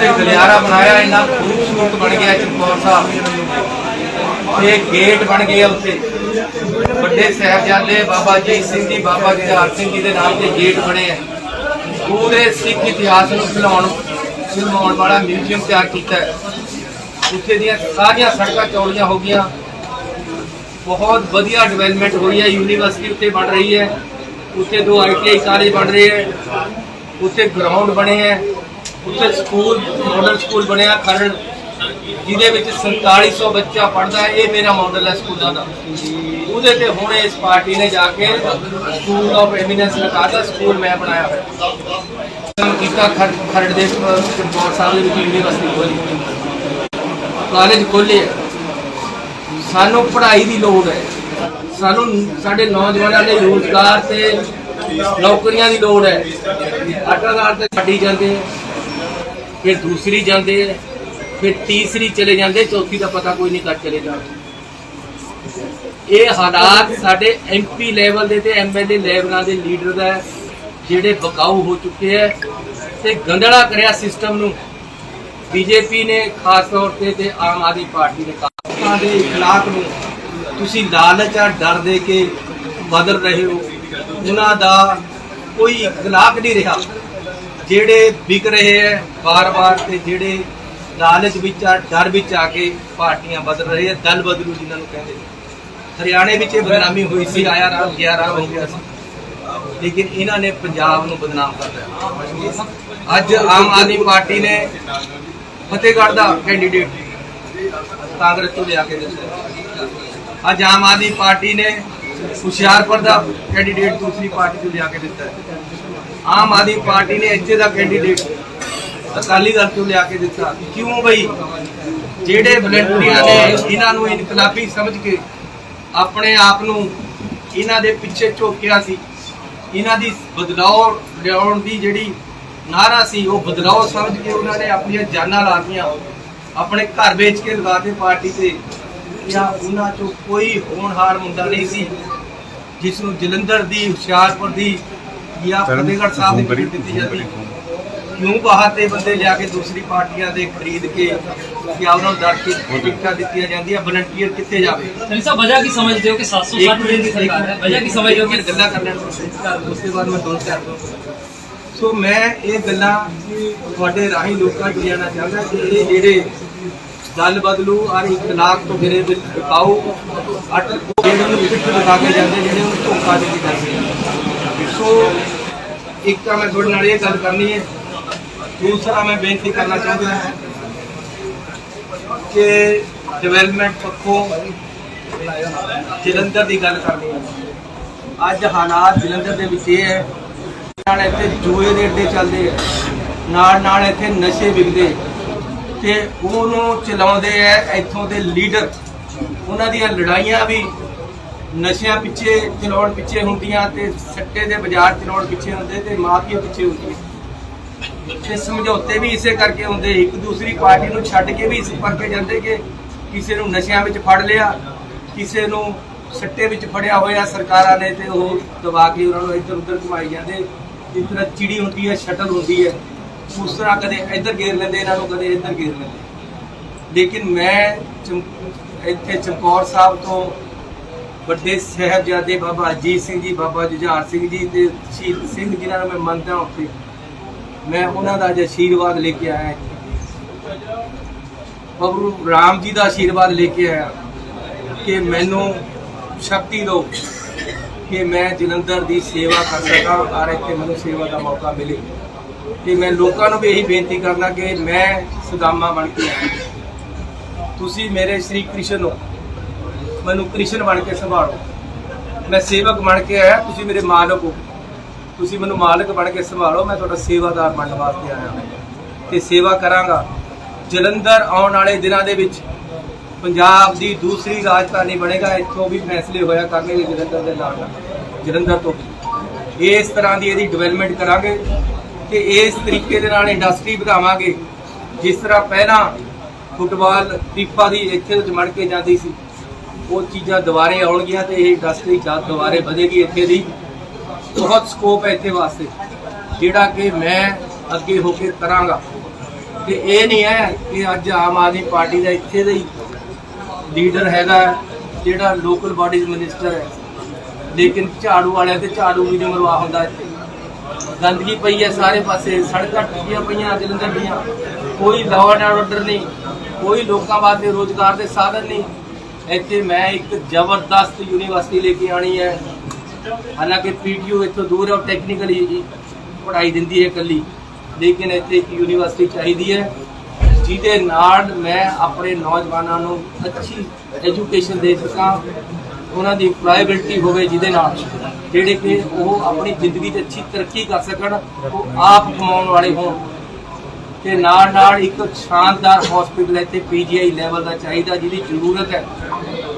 ਉੱਥੇ ਗਲਿਆਰਾ ਬਣਾਇਆ, ਇੰਨਾ ਖੂਬਸੂਰਤ ਬਣ ਗਿਆ ਚਮਕੌਰ ਸਾਹਿਬ। ਤੇ ਗੇਟ ਬਣ ਗਿਆ ਉੱਥੇ। ਵੱਡੇ ਸਾਹਿਬਜ਼ਾਦੇ ਬਾਬਾ ਜੀਤ ਸਿੰਘ ਜੀ ਬਾਬਾ ਜੁਝਾਰ ਸਿੰਘ ਜੀ ਦੇ ਨਾਮ ਤੇ ਗੇਟ ਬਣੇ ਆ। ਪੂਰੇ ਸਿੱਖ ਇਤਿਹਾਸ ਨੂੰ ਖਿਲਾਉਣ ਖਿਲਾਉਣ ਵਾਲਾ ਮਿਊਜ਼ੀਅਮ ਤਿਆਰ ਕੀਤਾ ਹੈ। ਉੱਥੇ ਦੀਆਂ ਸਾਰੀਆਂ ਸੜਕਾਂ ਚੌੜੀਆਂ ਹੋ ਗਈਆਂ। ਬਹੁਤ ਵਧੀਆ ਡਿਵੈਲਪਮੈਂਟ ਹੋਈ ਹੈ ਯੂਨੀਵਰਸਿਟੀ ਉੱਤੇ ਬਣ ਰਹੀ ਹੈ। ਉੱਥੇ ਦੋ ਆਈਟੀਆਈ ਕਾਲਜ ਬਣ ਰਹੇ ਹੈ। ਉੱਥੇ ਗਰਾਊਂਡ ਬਣੇ ਹੈ। ਉੱਥੇ ਸਕੂਲ ਮਾਡਲ ਸਕੂਲ ਬਣਿਆ ਖਰੜ, ਜਿਹਦੇ ਵਿੱਚ 4700 ਬੱਚਾ ਪੜਦਾ ਹੈ, ਇਹ ਮੇਰਾ ਮਾਡਲ ਹੈ ਸਕੂਲਾਂ ਦਾ। ਉਹਦੇ ਤੇ ਹੁਣ ਇਸ ਪਾਰਟੀ ਨੇ ਜਾ ਕੇ ਸਕੂਲ ਆਫ ਐਮੀਨੈਂਸ ਲਗਾਤਾ, ਸਕੂਲ ਮੈਂ ਬਣਾਇਆ ਹੋਇਆ। ਕੰਮ ਕੀਤਾ ਖਰੜ ਦੇ ਚਮਕੌਰ ਸਾਹਿਬ ਦੇ ਵਿੱਚ ਯੂਨੀਵਰਸਿਟੀ ਖੋਲੀ। ਕਾਲਜ ਖੋਲੇ ਸਾਨੂੰ ਪੜ੍ਹਾਈ ਦੀ ਲੋੜ ਹੈ। ਸਾਨੂੰ ਸਾਡੇ ਨੌਜਵਾਨਾਂ ਦੇ ਰੋਜ਼ਗਾਰ ਤੇ ਨੌਕਰੀਆਂ ਦੀ ਲੋੜ ਹੈ। ਆਟਾਦਾਰ ਤੇ ਛੱਡੀ ਜਾਂਦੇ ਫਿਰ ਦੂਸਰੀ ਜਾਂਦੇ ਆ, ਫਿਰ ਤੀਸਰੀ ਚਲੇ ਜਾਂਦੇ ਚੌਥੀ ਦਾ ਪਤਾ ਕੋਈ ਨਹੀਂ ਕਰ ਚਲੇ ਜਾਂਦੇ ਇਹ ਹਾਲਾਤ ਸਾਡੇ ਐਮਪੀ ਲੈਵਲ ਦੇ ਤੇ ਐਮਐਲਏ ਲੈਵਲਾਂ ਦੇ ਲੀਡਰ ਦਾ ਜਿਹੜੇ ਬਕਾਊ ਹੋ ਚੁੱਕੇ ਹੈ ਤੇ ਗੰਦਲਾ ਕਰਿਆ ਸਿਸਟਮ ਨੂੰ। ਬੀਜੇਪੀ ਨੇ ਖਾਸ ਤੌਰ ਤੇ ਤੇ ਆਮ ਆਦਮੀ ਪਾਰਟੀ ਨੇ ਕਾਕਾਂ ਦੇ ਇਖਲਾਕ ਨੂੰ ਤੁਸੀਂ ਲਾਲਚ ਆ ਡਰ ਦੇ ਕੇ ਬਦਲ ਰਹੇ ਹੋ ਉਹਨਾਂ ਦਾ ਕੋਈ ਇਖਲਾਕ ਨਹੀਂ ਰਿਹਾ। ਜਿਹੜੇ ਵਿਕ ਰਹੇ ਹੈ, ਵਾਰ-ਵਾਰ ਤੇ ਜਿਹੜੇ ਲਾਲਚ ਵਿੱਚ ਆ, ਡਰ ਵਿੱਚ ਆ ਕੇ ਪਾਰਟੀਆਂ ਬਦਲ ਰਹੇ ਹੈ, ਦਲ ਬਦਲੂ ਜਿਨ੍ਹਾਂ ਨੂੰ ਕਹਿੰਦੇ ਨੇ। ਹਰਿਆਣੇ ਵਿੱਚ ਇਹ ਬਦਨਾਮੀ ਹੋਈ ਸੀ, ਆਇਆ ਰਾਮ, ਗਿਆ ਰਾਮ ਹੋ ਗਿਆ ਸੀ। ਲੇਕਿਨ ਇਹਨਾਂ ਨੇ ਪੰਜਾਬ ਨੂੰ ਬਦਨਾਮ ਕਰ ਦਿੱਤਾ ਅੱਜ ਆਮ ਆਦਮੀ ਪਾਰਟੀ ਨੇ ਫਤਿਹਗੜ੍ਹ ਦਾ ਕੈਂਡੀਡੇਟ ਕਾਂਗਰਸ ਤੋਂ ਲਿਆ ਕੇ ਦਿੱਤਾ। ਅੱਜ ਆਮ ਆਦਮੀ ਪਾਰਟੀ ਨੇ ਹੁਸ਼ਿਆਰਪੁਰ ਦਾ ਕੈਂਡੀਡੇਟ ਦੂਸਰੀ ਪਾਰਟੀ ਤੋਂ ਲਿਆ ਕੇ ਦਿੱਤਾ ਆਮ ਆਦਮੀ ਪਾਰਟੀ ਨੇ ਇੱਥੇ ਦਾ ਕੈਂਡੀਡੇਟ ਅਕਾਲੀ ਦਲ ਤੋਂ ਲਿਆ ਕੇ ਦਿੱਤਾ। ਕਿਉਂ ਬਈ? ਜਿਹੜੇ ਵਲੰਟੀਅਰ ਨੇ ਇਹਨਾਂ ਨੂੰ ਇਨਕਲਾਬੀ ਸਮਝ ਕੇ ਆਪਣੇ ਆਪ ਨੂੰ ਇਹਨਾਂ ਦੇ ਪਿੱਛੇ ਝੋਕਿਆ ਸੀ, ਇਹਨਾਂ ਦੀ ਬਦਲਾਅ ਲਿਆਉਣ ਦੀ ਜਿਹੜੀ ਨਾਰਾ ਸੀ, ਉਹ ਬਦਲਾਅ ਸਮਝ ਕੇ ਉਹਨਾਂ ਨੇ ਆਪਣੀਆਂ ਜਾਨਾਂ ਲਾਤੀਆਂ, ਆਪਣੇ ਘਰ ਵੇਚ ਕੇ ਲਗਾ ਲਗਾਤੇ ਪਾਰਟੀ ਤੇ। ਜਾਂ ਉਹਨਾਂ ਚੋਂ ਕੋਈ ਹੋਣਹਾਰ ਮੁੰਡਾ ਨਹੀਂ ਸੀ, ਜਿਸ ਨੂੰ ਜਲੰਧਰ ਦੀ, ਹੁਸ਼ਿਆਰਪੁਰ ਦੀ ਜਾਂ ਫਤਿਹਗੜ੍ਹ ਸਾਹਿਬ ਦੀ ਟਿਕਟ ਦਿੱਤੀ ਜਾਂਦੀ ਕਿਉਂ ਬਾਹਰ ਦੇ ਬੰਦੇ ਲਿਆ ਕੇ ਦੂਸਰੀ ਪਾਰਟੀਆਂ ਦੇ ਖਰੀਦ ਕੇ ਜਾਂ ਉਹਨਾਂ ਨੂੰ ਦਰ ਕੇ ਟਿਕਟਾਂ ਦਿੱਤੀਆਂ ਜਾਂਦੀਆਂ ਵਲੰਟੀਅਰ ਕਿੱਥੇ ਜਾਵੇ ਸਨੀ ਸਾਹਿਬ ਵਜ੍ਹਾ ਕੀ ਸਮਝਦੇ ਹੋ ਕਿ 760 ਦਿਨ ਦੀ ਸਰਕਾਰ ਹੈ ਵਜ੍ਹਾ ਕੀ ਸਮਝਦੇ ਹੋ ਕਿ ਗੱਲਾਂ ਕਰ ਲੈਣ ਉਸ ਤੋਂ ਬਾਅਦ ਮੈਂ ਦੋਸਤ ਕਰ ਦੂੰ ਸੋ ਮੈਂ ਇਹ ਗੱਲਾਂ ਤੁਹਾਡੇ ਰਾਹੀਂ ਲੋਕਾਂ ਨੂੰ ਜਾਣਾ ਚਾਹੁੰਦਾ ਕਿ ਇਹ ਜਿਹੜੇ ਦਲ ਬਦਲੂ ਔਰ ਇਖਲਾਕ ਤੋਂ ਗਿਰੇ ਵਿੱਚ ਟਿਕਾਊ ਅਟਲ ਜਿਹੜੇ ਨੂੰ ਪਿੱਠ ਲਗਾ ਕੇ ਜਾਂਦੇ ਜਿਹੜੇ ਨੂੰ ਧੋਖਾ ਦੇ ਕੇ ਜਾਂਦੇ ਸੋ ਇੱਕ ਤਾਂ ਮੈਂ ਤੁਹਾਡੇ ਨਾਲ ਇਹ ਗੱਲ ਕਰਨੀ ਹੈ। ਦੂਸਰਾ ਮੈਂ ਬੇਨਤੀ ਕਰਨਾ ਚਾਹੁੰਦਾ ਹਾਂ ਕਿ ਡਿਵੈਲਪਮੈਂਟ ਪੱਖੋਂ ਜਲੰਧਰ ਦੀ ਗੱਲ ਕਰਨੀ ਹੈ। ਅੱਜ ਹਾਲਾਤ ਜਲੰਧਰ ਦੇ ਵਿੱਚ ਇਹ ਹੈ, ਨਾਲ ਇੱਥੇ ਜੂਏ ਦੇ ਅੱਡੇ ਚੱਲਦੇ ਆ, ਨਾਲ ਨਾਲ ਇੱਥੇ ਨਸ਼ੇ ਵਿਕਦੇ ਤੇ ਉਹਨੂੰ ਚਲਾਉਂਦੇ ਆ ਇੱਥੋਂ ਦੇ ਲੀਡਰ ਉਹਨਾਂ ਦੀਆਂ ਲੜਾਈਆਂ ਵੀ ਨਸ਼ਿਆਂ ਪਿੱਛੇ ਚਲਾਉਣ ਪਿੱਛੇ ਹੁੰਦੀਆਂ ਤੇ ਸੱਟੇ ਦੇ ਬਾਜ਼ਾਰ ਚਲਾਉਣ ਪਿੱਛੇ ਹੁੰਦੇ ਤੇ ਮਾਫੀਆ ਪਿੱਛੇ ਹੁੰਦੀ ਤੇ ਸਮਝੌਤੇ ਵੀ ਇਸੇ ਕਰਕੇ ਹੁੰਦੇ, ਇੱਕ ਦੂਸਰੀ ਪਾਰਟੀ ਨੂੰ ਛੱਡ ਕੇ ਵੀ ਇਸ ਕਰਕੇ ਜਾਂਦੇ ਕਿ ਕਿਸੇ ਨੂੰ ਨਸ਼ਿਆਂ ਵਿੱਚ ਫੜ ਲਿਆ, ਕਿਸੇ ਨੂੰ ਸੱਟੇ ਵਿੱਚ ਫੜਿਆ ਹੋਇਆ ਸਰਕਾਰਾਂ ਨੇ ਤੇ ਉਹ ਦਬਾ ਕੇ ਉਹਨਾਂ ਨੂੰ ਇੱਧਰ ਉੱਧਰ ਘੁਮਾਈ ਜਾਂਦੇ। ਇਸ ਤਰ੍ਹਾਂ ਚਿੜੀ ਹੁੰਦੀ ਹੈ, ਸ਼ਟਲ ਹੁੰਦੀ ਹੈ, ਉਸ ਤਰ੍ਹਾਂ ਕਦੇ ਇੱਧਰ ਘੇਰ ਲੈਂਦੇ, ਇਹਨਾਂ ਨੂੰ ਕਦੇ ਇੱਧਰ ਘੇਰ ਲੈਂਦੇ। ਲੇਕਿਨ ਮੈਂ ਚਮ- ਇੱਥੇ ਚਮਕੌਰ ਸਾਹਿਬ ਤੋਂ ਵੱਡੇ ਸਾਹਿਬਜ਼ਾਦੇ ਬਾਬਾ ਅਜੀਤ ਸਿੰਘ ਜੀ, ਬਾਬਾ ਜੁਝਾਰ ਸਿੰਘ ਜੀ ਤੇ ਸ਼ਹੀਦ ਸਿੰਘ ਜਿਨ੍ਹਾਂ ਨੂੰ ਮੈਂ ਮੰਨਦਾ ਉੱਥੇ। ਮੈਂ ਉਹਨਾਂ ਦਾ ਅੱਜ ਆਸ਼ੀਰਵਾਦ ਲੈ ਕੇ ਆਇਆ ਇੱਥੇ। ਪ੍ਰਭੂ ਰਾਮ ਜੀ ਦਾ ਆਸ਼ੀਰਵਾਦ ਲੈ ਕੇ ਆਇਆ ਕਿ ਮੈਨੂੰ ਸ਼ਕਤੀ ਦਿਓ ਕਿ ਮੈਂ ਜਲੰਧਰ ਦੀ ਸੇਵਾ ਕਰ ਸਕਾਂ, ਔਰ ਇੱਥੇ ਮੈਨੂੰ ਸੇਵਾ ਦਾ ਮੌਕਾ ਮਿਲੇ। ਤੇ ਮੈਂ ਲੋਕਾਂ ਨੂੰ ਵੀ ਇਹੀ ਬੇਨਤੀ ਕਰਨਾ ਕਿ ਮੈਂ ਸੁਦਾਮਾ ਬਣ ਕੇ ਆਇਆ। ਤੁਸੀਂ ਮੇਰੇ ਸ੍ਰੀ ਕ੍ਰਿਸ਼ਨ ਹੋ। ਮੈਨੂੰ ਕ੍ਰਿਸ਼ਨ ਬਣ ਕੇ ਸੰਭਾਲੋ। ਮੈਂ ਸੇਵਕ ਬਣ ਕੇ ਆਇਆ, ਤੁਸੀਂ ਮੇਰੇ ਮਾਲਕ ਹੋ। ਤੁਸੀਂ ਮੈਨੂੰ ਮਾਲਕ ਬਣ ਕੇ ਸੰਭਾਲੋ, ਮੈਂ ਤੁਹਾਡਾ ਸੇਵਾਦਾਰ ਬਣਨ ਵਾਸਤੇ ਆਇਆ ਹਾਂ। ਤੇ ਸੇਵਾ ਕਰਾਂਗਾ। ਜਲੰਧਰ ਆਉਣ ਵਾਲੇ ਦਿਨਾਂ ਦੇ ਵਿੱਚ ਪੰਜਾਬ ਦੀ ਦੂਸਰੀ ਰਾਜਧਾਨੀ ਬਣੇਗਾ। ਇੱਥੋਂ ਵੀ ਫੈਸਲੇ ਹੋਇਆ ਕਰਨਗੇ ਜਲੰਧਰ ਦੇ ਨਾਲ ਨਾਲ। ਜਲੰਧਰ ਤੋਂ ਇਸ ਤਰ੍ਹਾਂ ਦੀ ਇਹਦੀ ਡਿਵੈਲਪਮੈਂਟ ਕਰਾਂਗੇ ਤੇ ਇਸ ਤਰੀਕੇ ਦੇ ਨਾਲ ਇੰਡਸਟਰੀ ਵਧਾਵਾਂਗੇ। ਜਿਸ ਤਰ੍ਹਾਂ ਪਹਿਲਾਂ ਫੁੱਟਬਾਲ ਫੀਫਾ ਦੀ ਇੱਥੇ ਤੋਂ ਜਮੜ ਕੇ ਜਾਂਦੀ ਸੀ। ਉਹ ਚੀਜ਼ਾਂ ਦੁਬਾਰੇ ਆਉਣਗੀਆਂ ਤੇ ਇਹ ਇੰਡਸਟਰੀ ਜਦ ਦੁਬਾਰੇ ਵਧੇਗੀ ਇੱਥੇ ਦੀ। ਬਹੁਤ ਸਕੋਪ ਹੈ ਇੱਥੇ ਵਾਸਤੇ, ਜਿਹੜਾ ਕਿ ਮੈਂ ਅੱਗੇ ਹੋ ਕੇ ਕਰਾਂਗਾ। ਕਿ ਇਹ ਨਹੀਂ ਹੈ ਕਿ ਅੱਜ ਆਮ ਆਦਮੀ ਪਾਰਟੀ ਦਾ ਇੱਥੇ ਦਾ ਹੀ ਲੀਡਰ ਹੈਗਾ, ਜਿਹੜਾ ਲੋਕਲ ਬਾਡੀਜ਼ ਮਿਨਿਸਟਰ ਹੈ। ਲੇਕਿਨ ਝਾੜੂ ਵਾਲਿਆਂ ਤੇ ਝਾੜੂ ਵੀ ਨਹੀਂ ਮਰਵਾ ਹੁੰਦਾ ਇੱਥੇ। ਗੰਦਗੀ ਪਈ ਹੈ ਸਾਰੇ ਪਾਸੇ, ਸੜਕਾਂ ਟੁੱਟੀਆਂ ਪਈਆਂ, ਜਲੰਧਰ ਦੀਆਂ। ਕੋਈ ਲਾਅ ਐਂਡ ਆਰਡਰ ਨਹੀਂ, ਕੋਈ ਲੋਕਾਂ ਵਾਸਤੇ ਰੋਜ਼ਗਾਰ ਦੇ ਸਾਧਨ ਨਹੀਂ। ਇੱਥੇ ਮੈਂ ਇੱਕ ਜ਼ਬਰਦਸਤ ਯੂਨੀਵਰਸਿਟੀ ਲੈ ਕੇ ਆਣੀ ਹੈ। ਹਾਲਾਂਕਿ ਪੀਟੀਯੂ ਇੱਥੋਂ ਦੂਰ ਹੈ ਟੈਕਨੀਕਲੀ ਪੜ੍ਹਾਈ ਦਿੰਦੀ ਹੈ ਇਕੱਲੀ। ਲੇਕਿਨ ਇੱਥੇ ਇੱਕ ਯੂਨੀਵਰਸਿਟੀ ਚਾਹੀਦੀ ਹੈ, ਜਿਹਦੇ ਨਾਲ ਮੈਂ ਆਪਣੇ ਨੌਜਵਾਨਾਂ ਨੂੰ ਅੱਛੀ ਐਜੂਕੇਸ਼ਨ ਦੇ ਸਕਾਂ, ਉਹਨਾਂ ਦੀ ਇੰਪਲਾਇਬਿਲਟੀ ਹੋਵੇ ਜਿਹਦੇ ਨਾਲ ਜਿਹੜੇ ਕਿ ਉਹ ਆਪਣੀ ਜ਼ਿੰਦਗੀ 'ਚ ਅੱਛੀ ਤਰੱਕੀ ਕਰ ਸਕਣ, ਉਹ ਆਪ ਕਮਾਉਣ ਵਾਲੇ ਹੋਣ। ਤੇ ਨਾਲ ਨਾਲ ਇੱਕ ਸ਼ਾਨਦਾਰ ਹਸਪੀਟਲ ਇੱਥੇ ਪੀਜੀਆਈ ਲੈਵਲ ਦਾ ਚਾਹੀਦਾ, ਜਿਹਦੀ ਜ਼ਰੂਰਤ ਹੈ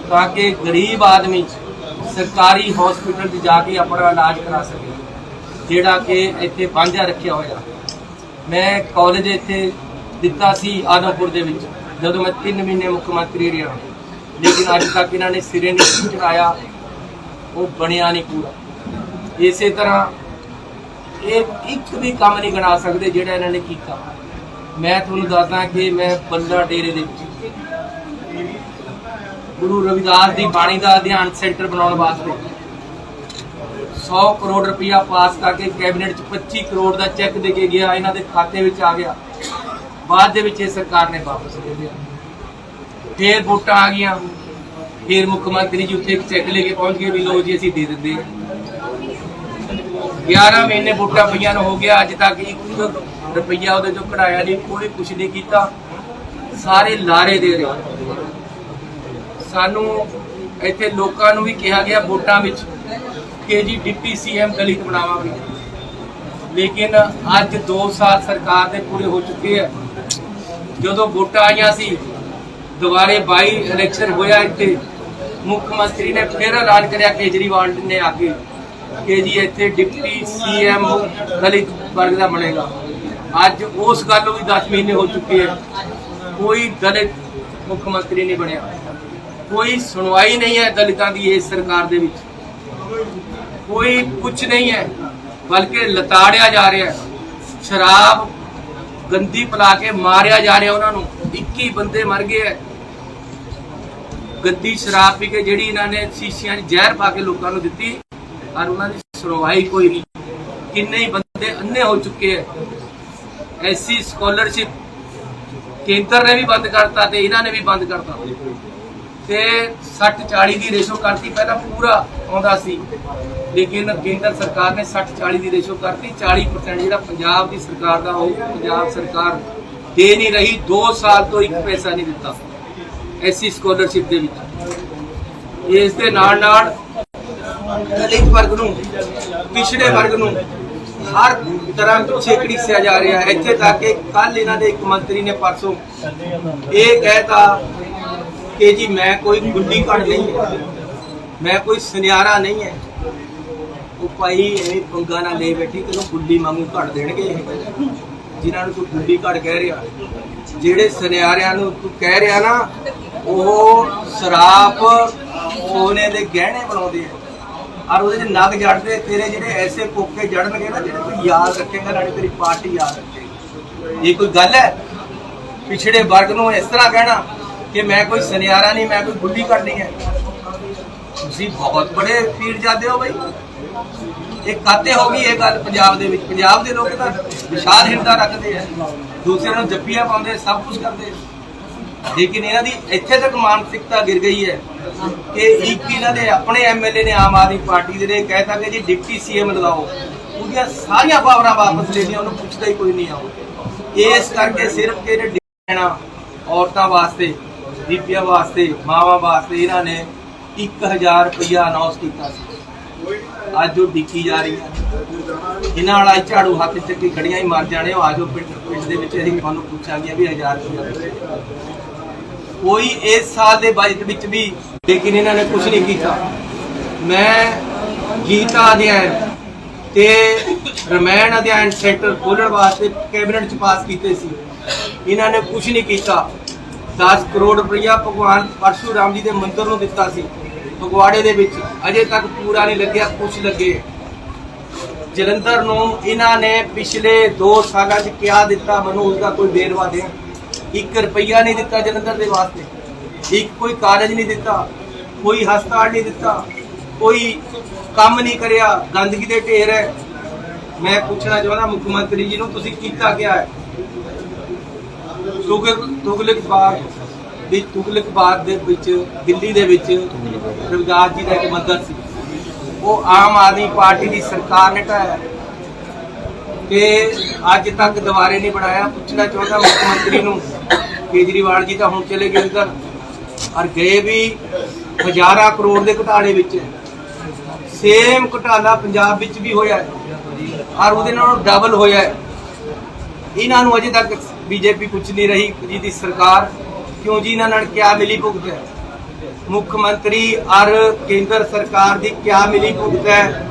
ਤਾਂ ਕਿ ਗਰੀਬ ਆਦਮੀ ਸਰਕਾਰੀ ਹਸਪੀਟਲ 'ਚ ਜਾ ਕੇ ਆਪਣਾ ਇਲਾਜ ਕਰਾ ਸਕੇ, ਜਿਹੜਾ ਕਿ ਇੱਥੇ ਵਾਂਝਾ ਰੱਖਿਆ ਹੋਇਆ। ਮੈਂ ਕਾਲਜ ਇੱਥੇ ਦਿੱਤਾ ਸੀ ਆਦਮਪੁਰ ਦੇ ਵਿੱਚ, ਜਦੋਂ ਮੈਂ 3 ਮਹੀਨੇ ਮੁੱਖ ਮੰਤਰੀ ਰਿਹਾ। ਲੇਕਿਨ ਅੱਜ ਤੱਕ ਇਹਨਾਂ ਨੇ ਸਿਰੇ ਨਹੀਂ ਚੜਾਇਆ, ਉਹ ਬਣਿਆ ਨਹੀਂ ਪੂਰਾ। ਇਸੇ ਤਰ੍ਹਾਂ ਇਹ ਇੱਕ ਵੀ ਕੰਮ ਨਹੀਂ ਗਣਾ ਸਕਦੇ ਜਿਹੜਾ ਇਹਨਾਂ ਨੇ ਕੀਤਾ। ਮੈਂ ਤੁਹਾਨੂੰ ਦੱਸਦਾ ਕਿ ਮੈਂ ਬੱਲਾ ਡੇਰੇ ਦੇ ਵਿੱਚ। ਗੁਰੂ ਰਵਿਦਾਸ ਦੀ ਬਾਣੀ ਦਾ ਅਧਿਐਨ ਸੈਂਟਰ ਬਣਾਉਣ ਵਾਸਤੇ 100 ਕਰੋੜ ਰੁਪਇਆ ਪਾਸ ਕਰਕੇ ਕੈਬਨਿਟ 'ਚ 25 ਕਰੋੜ ਦਾ ਚੈੱਕ ਦੇ ਕੇ ਗਿਆ, ਇਹਨਾਂ ਦੇ ਖਾਤੇ ਵਿੱਚ ਆ ਗਿਆ। ਬਾਅਦ ਦੇ ਵਿੱਚ ਇਹ ਸਰਕਾਰ ਨੇ ਵਾਪਸ ਲੈ ਲਿਆ ਫੇਰ ਵੋਟਾਂ ਆ ਗਈਆਂ। ਫੇਰ ਮੁੱਖ ਮੰਤਰੀ ਜੀ ਉੱਥੇ ਇੱਕ ਚੈੱਕ ਲੈ ਕੇ ਪਹੁੰਚ ਗਏ ਵੀ ਲੋ ਜੀ, ਅਸੀਂ ਦੇ ਦਿੰਦੇ ਹਾਂ। 11 ਮਹੀਨੇ ਵੋਟਾਂ ਪਈਆਂ ਨੂੰ, ਹੋ ਗਿਆ ਅੱਜ ਤੱਕ ਇੱਕ ਰੁਪਈਆ ਉਹਦੇ ਚੋਂ ਕਢਾਇਆ ਨਹੀਂ, ਕੋਈ ਕੁਛ ਨਹੀਂ ਕੀਤਾ। ਸਾਰੇ ਲਾਰੇ ਦੇ ਰਹੇ। ਸਾਨੂੰ ਇੱਥੇ ਲੋਕਾਂ ਨੂੰ ਵੀ ਕਿਹਾ ਗਿਆ ਵੋਟਾਂ ਵਿੱਚ ਕਿ ਜੀ ਡਿਪਟੀ ਸੀਐਮ ਦਲਿਤ ਬਣਾਵਾਂਗੇ। ਲੇਕਿਨ ਅੱਜ 2 ਸਾਲ ਸਰਕਾਰ ਦੇ ਪੂਰੇ ਹੋ ਚੁੱਕੇ ਹੈ ਜਦੋਂ ਵੋਟਾਂ ਆਈਆਂ ਸੀ, ਦੁਬਾਰੇ 22 ਇਲੈਕਸ਼ਨ ਹੋਇਆ ਇੱਥੇ, ਮੁੱਖ ਮੰਤਰੀ ਨੇ ਫਿਰ ਐਲਾਨ ਕਰਿਆ ਕੇਜਰੀਵਾਲ ਨੇ ਆ ਕੇ ਕਿ ਜੀ ਇੱਥੇ ਡਿਪਟੀ ਸੀਐਮ ਦਲਿਤ ਵਰਗ ਦਾ ਬਣੇਗਾ। ਅੱਜ ਉਸ ਗੱਲ ਨੂੰ ਵੀ 10 ਮਹੀਨੇ ਹੋ ਚੁੱਕੇ ਹੈ ਕੋਈ ਦਲਿਤ ਮੁੱਖ ਮੰਤਰੀ ਨਹੀਂ ਬਣਿਆ। ਕੋਈ ਸੁਣਵਾਈ ਨਹੀਂ ਹੈ ਦਲਿਤਾਂ ਦੀ ਇਸ ਸਰਕਾਰ ਦੇ ਵਿੱਚ। ਕੋਈ ਕੁਝ ਨਹੀਂ ਹੈ, ਬਲਕਿ ਲਤਾੜਿਆ ਜਾ ਰਿਹਾ ਹੈ। ਸ਼ਰਾਬ ਗੰਦੀ ਪਿਲਾ ਕੇ ਮਾਰਿਆ ਜਾ ਰਿਹਾ ਉਹਨਾਂ ਨੂੰ। 21 ਬੰਦੇ ਮਰ ਗਏ ਹੈ। ਗੰਦੀ ਸ਼ਰਾਬ ਪੀ ਕੇ ਜਿਹੜੀ ਇਹਨਾਂ ਨੇ ਸ਼ੀਸ਼ੀਆਂ 'ਚ ਜ਼ਹਿਰ ਪਾ ਕੇ ਲੋਕਾਂ ਨੂੰ ਦਿੱਤੀ ਔਰ ਉਹਨਾਂ ਦੀ ਸੁਣਵਾਈ ਕੋਈ ਨਹੀਂ। ਕਿੰਨੇ ਹੀ ਬੰਦੇ ਅੰਨੇ ਹੋ ਚੁੱਕੇ ਹੈ। ਐਸੀ ਸਕਾਲਰਸ਼ਿਪ ਕੇਂਦਰ ਨੇ ਵੀ ਬੰਦ ਕਰਤਾ ਤੇ ਇਹਨਾਂ ਨੇ ਵੀ ਬੰਦ ਕਰਤਾ। ਤੇ 60 40 ਦੀ ਰੇਸ਼ੋ ਕਰਤੀ, ਪਹਿਲਾਂ ਪੂਰਾ ਆਉਂਦਾ ਸੀ। ਲੇਕਿਨ ਕੇਂਦਰ ਸਰਕਾਰ ਨੇ 60 40 ਦੀ ਰੇਸ਼ੋ ਕਰਤੀ 40% ਜਿਹੜਾ ਪੰਜਾਬ ਦੀ ਸਰਕਾਰ ਦਾ, ਉਹ ਪੰਜਾਬ ਸਰਕਾਰ ਦੇ ਨਹੀਂ ਰਹੀ 2 ਸਾਲ ਤੋਂ ਇੱਕ ਪੈਸਾ ਨਹੀਂ ਦਿੱਤਾ ਐਸੀ ਸਕਾਲਰਸ਼ਿਪ ਦੇ ਵਿੱਚ। ਇਸ ਦੇ ਨਾਲ ਨਾਲ ਦਲਿਤ ਵਰਗ ਨੂੰ, ਪਿਛੜੇ ਵਰਗ ਨੂੰ ਹਰ ਤਰ੍ਹਾਂ ਪਿੱਛੇ ਘੜੀਸਿਆ ਜਾ ਰਿਹਾ ਹੈ। ਇੱਥੇ ਤੱਕ ਕਿ ਕੱਲ ਇਹਨਾਂ ਦੇ ਇੱਕ ਮੰਤਰੀ ਨੇ ਪਰਸੋਂ ਇਹ ਕਹਿਤਾ ਕਿ ਜੀ ਮੈਂ ਕੋਈ ਗੁੱਡੀ ਘੜ ਨਹੀਂ ਹੈ। ਮੈਂ ਕੋਈ ਸੁਨਿਆਰਾ ਨਹੀਂ ਹੈ। ਉਹ ਭਾਈ ਇਹ ਪੰਗਾ ਨਾ ਲੈ ਬੈਠੀ ਤੈਨੂੰ ਗੁੱਡੀ ਵਾਂਗੂ ਘੜ ਦੇਣਗੇ ਇਹ? ਜਿਨ੍ਹਾਂ ਨੂੰ ਤੂੰ ਗੁੱਡੀ ਘੜ ਕਹਿ ਰਿਹਾ, ਜਿਹੜੇ ਸੁਨਿਆਰਿਆਂ ਨੂੰ ਤੂੰ ਕਹਿ ਰਿਹਾ ਨਾ, ਉਹ ਸ਼ਰਾਪ ਸੋਨੇ ਦੇ ਗਹਿਣੇ ਬਣਾਉਂਦੇ ਆ। ਔਰ ਉਹਦੇ ਚ ਨਗ ਜੜਦੇ, ਤੇਰੇ ਜਿਹੜੇ ਐਸੇ ਕੋਕੇ ਜੜਨਗੇ ਨਾ ਜਿਹੜੇ ਤੂੰ ਯਾਦ ਰੱਖੇਗਾ, ਨਾਲੇ ਤੇਰੀ ਪਾਰਟੀ ਯਾਦ ਰੱਖੇਗੀ। ਇਹ ਕੋਈ ਗੱਲ ਹੈ? ਪਿਛੜੇ ਵਰਗ ਨੂੰ ਇਸ ਤਰ੍ਹਾਂ ਕਹਿਣਾ ਕਿ ਮੈਂ ਕੋਈ ਸੁਨਿਆਰਾ ਨਹੀਂ, ਮੈਂ ਕੋਈ ਗੁੱਲੀ ਕਰਨੀ ਹੈ। ਤੁਸੀਂ ਬਹੁਤ ਬੜੇ ਪੀਰ ਜਾਂਦੇ ਹੋ ਬਈ। ਇਹ ਕਾਤੇ ਹੋ ਗਈ ਇਹ ਗੱਲ ਪੰਜਾਬ ਦੇ ਵਿੱਚ? ਪੰਜਾਬ ਦੇ ਲੋਕ ਤਾਂ ਵਿਸ਼ਾਲ ਹਿਰਦਾ ਰੱਖਦੇ ਆ। ਦੂਸਰਿਆਂ ਨੂੰ ਜੱਫੀਆਂ ਪਾਉਂਦੇ, ਸਭ ਕੁਝ ਕਰਦੇ ਲੇਕਿਨ ਇਹਨਾਂ ਦੀ ਇੱਥੇ ਤੱਕ ਮਾਨਸਿਕਤਾ ਗਿਰ ਗਈ ਹੈ ਕਿ ਇੱਕ ਇਹਨਾਂ ਦੇ ਆਪਣੇ ਐਮਐਲਏ ਨੇ ਆਮ ਆਦਮੀ ਪਾਰਟੀ ਦੇ ਨੇ ਕਹਿਤਾ ਕਿ ਜੀ ਡਿਪਟੀ ਸੀਐਮ ਲਗਾਓ। ਉਹਦੀਆਂ ਸਾਰੀਆਂ ਪਾਵਰਾਂ ਵਾਪਸ ਲੈਣੀਆਂ ਉਹਨੂੰ ਪੁੱਛਦਾ ਹੀ ਕੋਈ ਨਹੀਂ ਆਉ ਇਸ ਕਰਕੇ ਸਿਰਫ ਕਿ ਦੇਣਾ ਔਰਤਾਂ ਵਾਸਤੇ ਬੀਬੀਆਂ ਵਾਸਤੇ, ਮਾਵਾਂ ਵਾਸਤੇ ਇਹਨਾਂ ਨੇ 1000 ਰੁਪਇਆ ਅਨਾਉਂਸ ਕੀਤਾ ਸੀ। ਅੱਜ ਉਹ ਡਿੱਕੀ ਜਾ ਰਹੀ ਹੈ। ਇਹਨਾਂ ਵਾਲਾ ਝਾੜੂ ਹੱਥ ਚੱਕੀ ਖੜੀਆਂ ਹੀ ਮਰ ਜਾਣੇ, ਉਹ ਆਜੋ ਪਿੰਡ ਪਿੰਡ ਦੇ ਵਿੱਚ ਅਸੀਂ ਤੁਹਾਨੂੰ ਪੁੱਛਾਂਗੇ ਵੀ 1000 ਰੁਪਇਆ ਕੋਈ ਇਸ ਸਾਲ ਦੇ ਬਜਟ ਵਿੱਚ ਵੀ ਲੇਕਿਨ ਇਹਨਾਂ ਨੇ ਕੁਝ ਨਹੀਂ ਕੀਤਾ। ਮੈਂ ਗੀਤਾ ਅਧਿਐਨ ਤੇ ਰਮਾਇਣ ਅਧਿਐਨ ਸੈਂਟਰ ਖੋਲਣ ਵਾਸਤੇ ਕੈਬਨਿਟ ਚ ਪਾਸ ਕੀਤੇ ਸੀ। ਇਹਨਾਂ ਨੇ ਕੁਝ ਨਹੀਂ ਕੀਤਾ। 10 ਕਰੋੜ ਰੁਪਇਆ ਭਗਵਾਨ ਪਰਸ਼ੂਰਾਮ ਜੀ ਦੇ ਮੰਦਿਰ ਨੂੰ ਦਿੱਤਾ ਸੀ। ਫਗਵਾੜੇ ਦੇ ਵਿੱਚ ਅਜੇ ਤੱਕ ਪੂਰਾ ਨਹੀਂ ਲੱਗਿਆ ਕੁਝ ਲੱਗੇ। ਜਲੰਧਰ ਨੂੰ ਇਹਨਾਂ ਨੇ ਪਿਛਲੇ 2 ਸਾਲਾਂ 'ਚ ਕਿਆ ਦਿੱਤਾ, ਮੈਨੂੰ ਉਸ ਦਾ ਕੋਈ ਬੇਰਵਾ ਦੇ 1 ਰੁਪਈਆ ਨਹੀਂ ਦਿੱਤਾ ਜਲੰਧਰ ਦੇ ਵਾਸਤੇ। ਇੱਕ ਕੋਈ ਕਾਰਜ ਨਹੀਂ ਦਿੱਤਾ, ਕੋਈ ਹਸਪਤਾਲ ਨਹੀਂ ਦਿੱਤਾ, ਕੋਈ ਕੰਮ ਨਹੀਂ ਕਰਿਆ, ਗੰਦਗੀ ਦੇ ਢੇਰ ਹੈ ਮੈਂ ਪੁੱਛਣਾ ਚਾਹੁੰਦਾ, ਮੁੱਖ ਮੰਤਰੀ ਜੀ ਨੂੰ ਤੁਸੀਂ ਕੀਤਾ ਕਿਆ ਹੈ ਤੁਗਲਕ ਤੁਗਲਕਬਾਦ ਦੀ ਤੁਗਲਕਬਾਦ ਦੇ ਵਿੱਚ, ਦਿੱਲੀ ਦੇ ਵਿੱਚ ਰਵਿਦਾਸ ਜੀ ਦਾ ਇੱਕ ਮੰਦਰ ਸੀ। ਉਹ ਆਮ ਆਦਮੀ ਪਾਰਟੀ ਦੀ ਸਰਕਾਰ ਨੇ ਢਾਇਆ ਤੇ ਅੱਜ ਤੱਕ ਦੁਬਾਰੇ ਨਹੀਂ ਬਣਾਇਆ। ਪੁੱਛਣਾ ਚਾਹੁੰਦਾ ਮੁੱਖ ਮੰਤਰੀ ਨੂੰ ਕੇਜਰੀਵਾਲ ਜੀ ਤਾਂ ਹੁਣ ਚਲੇ ਗਏ ਅੰਦਰ ਔਰ ਗਏ ਵੀ ਹਜ਼ਾਰਾਂ ਕਰੋੜ ਦੇ ਘਟਾਲੇ ਵਿੱਚ। ਸੇਮ ਘਟਾਲਾ ਪੰਜਾਬ ਵਿੱਚ ਵੀ ਹੋਇਆ ਹੈ ਔਰ ਉਹਦੇ ਨਾਲੋਂ ਡਬਲ ਹੋਇਆ ਹੈ। ਇਹਨਾਂ ਨੂੰ ਅਜੇ ਤੱਕ ਬੀਜੇਪੀ ਕੁਝ ਨਹੀਂ ਰਹੀ ਜੀ ਦੀ ਸਰਕਾਰ ਕਿਉਂ ਜੀ ਇਹਨਾਂ ਨਾਲ ਕਿਆ ਮਿਲੀ ਭੁਗਤ ਹੈ। ਮੁੱਖ ਮੰਤਰੀ ਔਰ ਕੇਂਦਰ ਸਰਕਾਰ ਦੀ ਕਿਆ ਮਿਲੀ ਭੁਗਤ ਹੈ।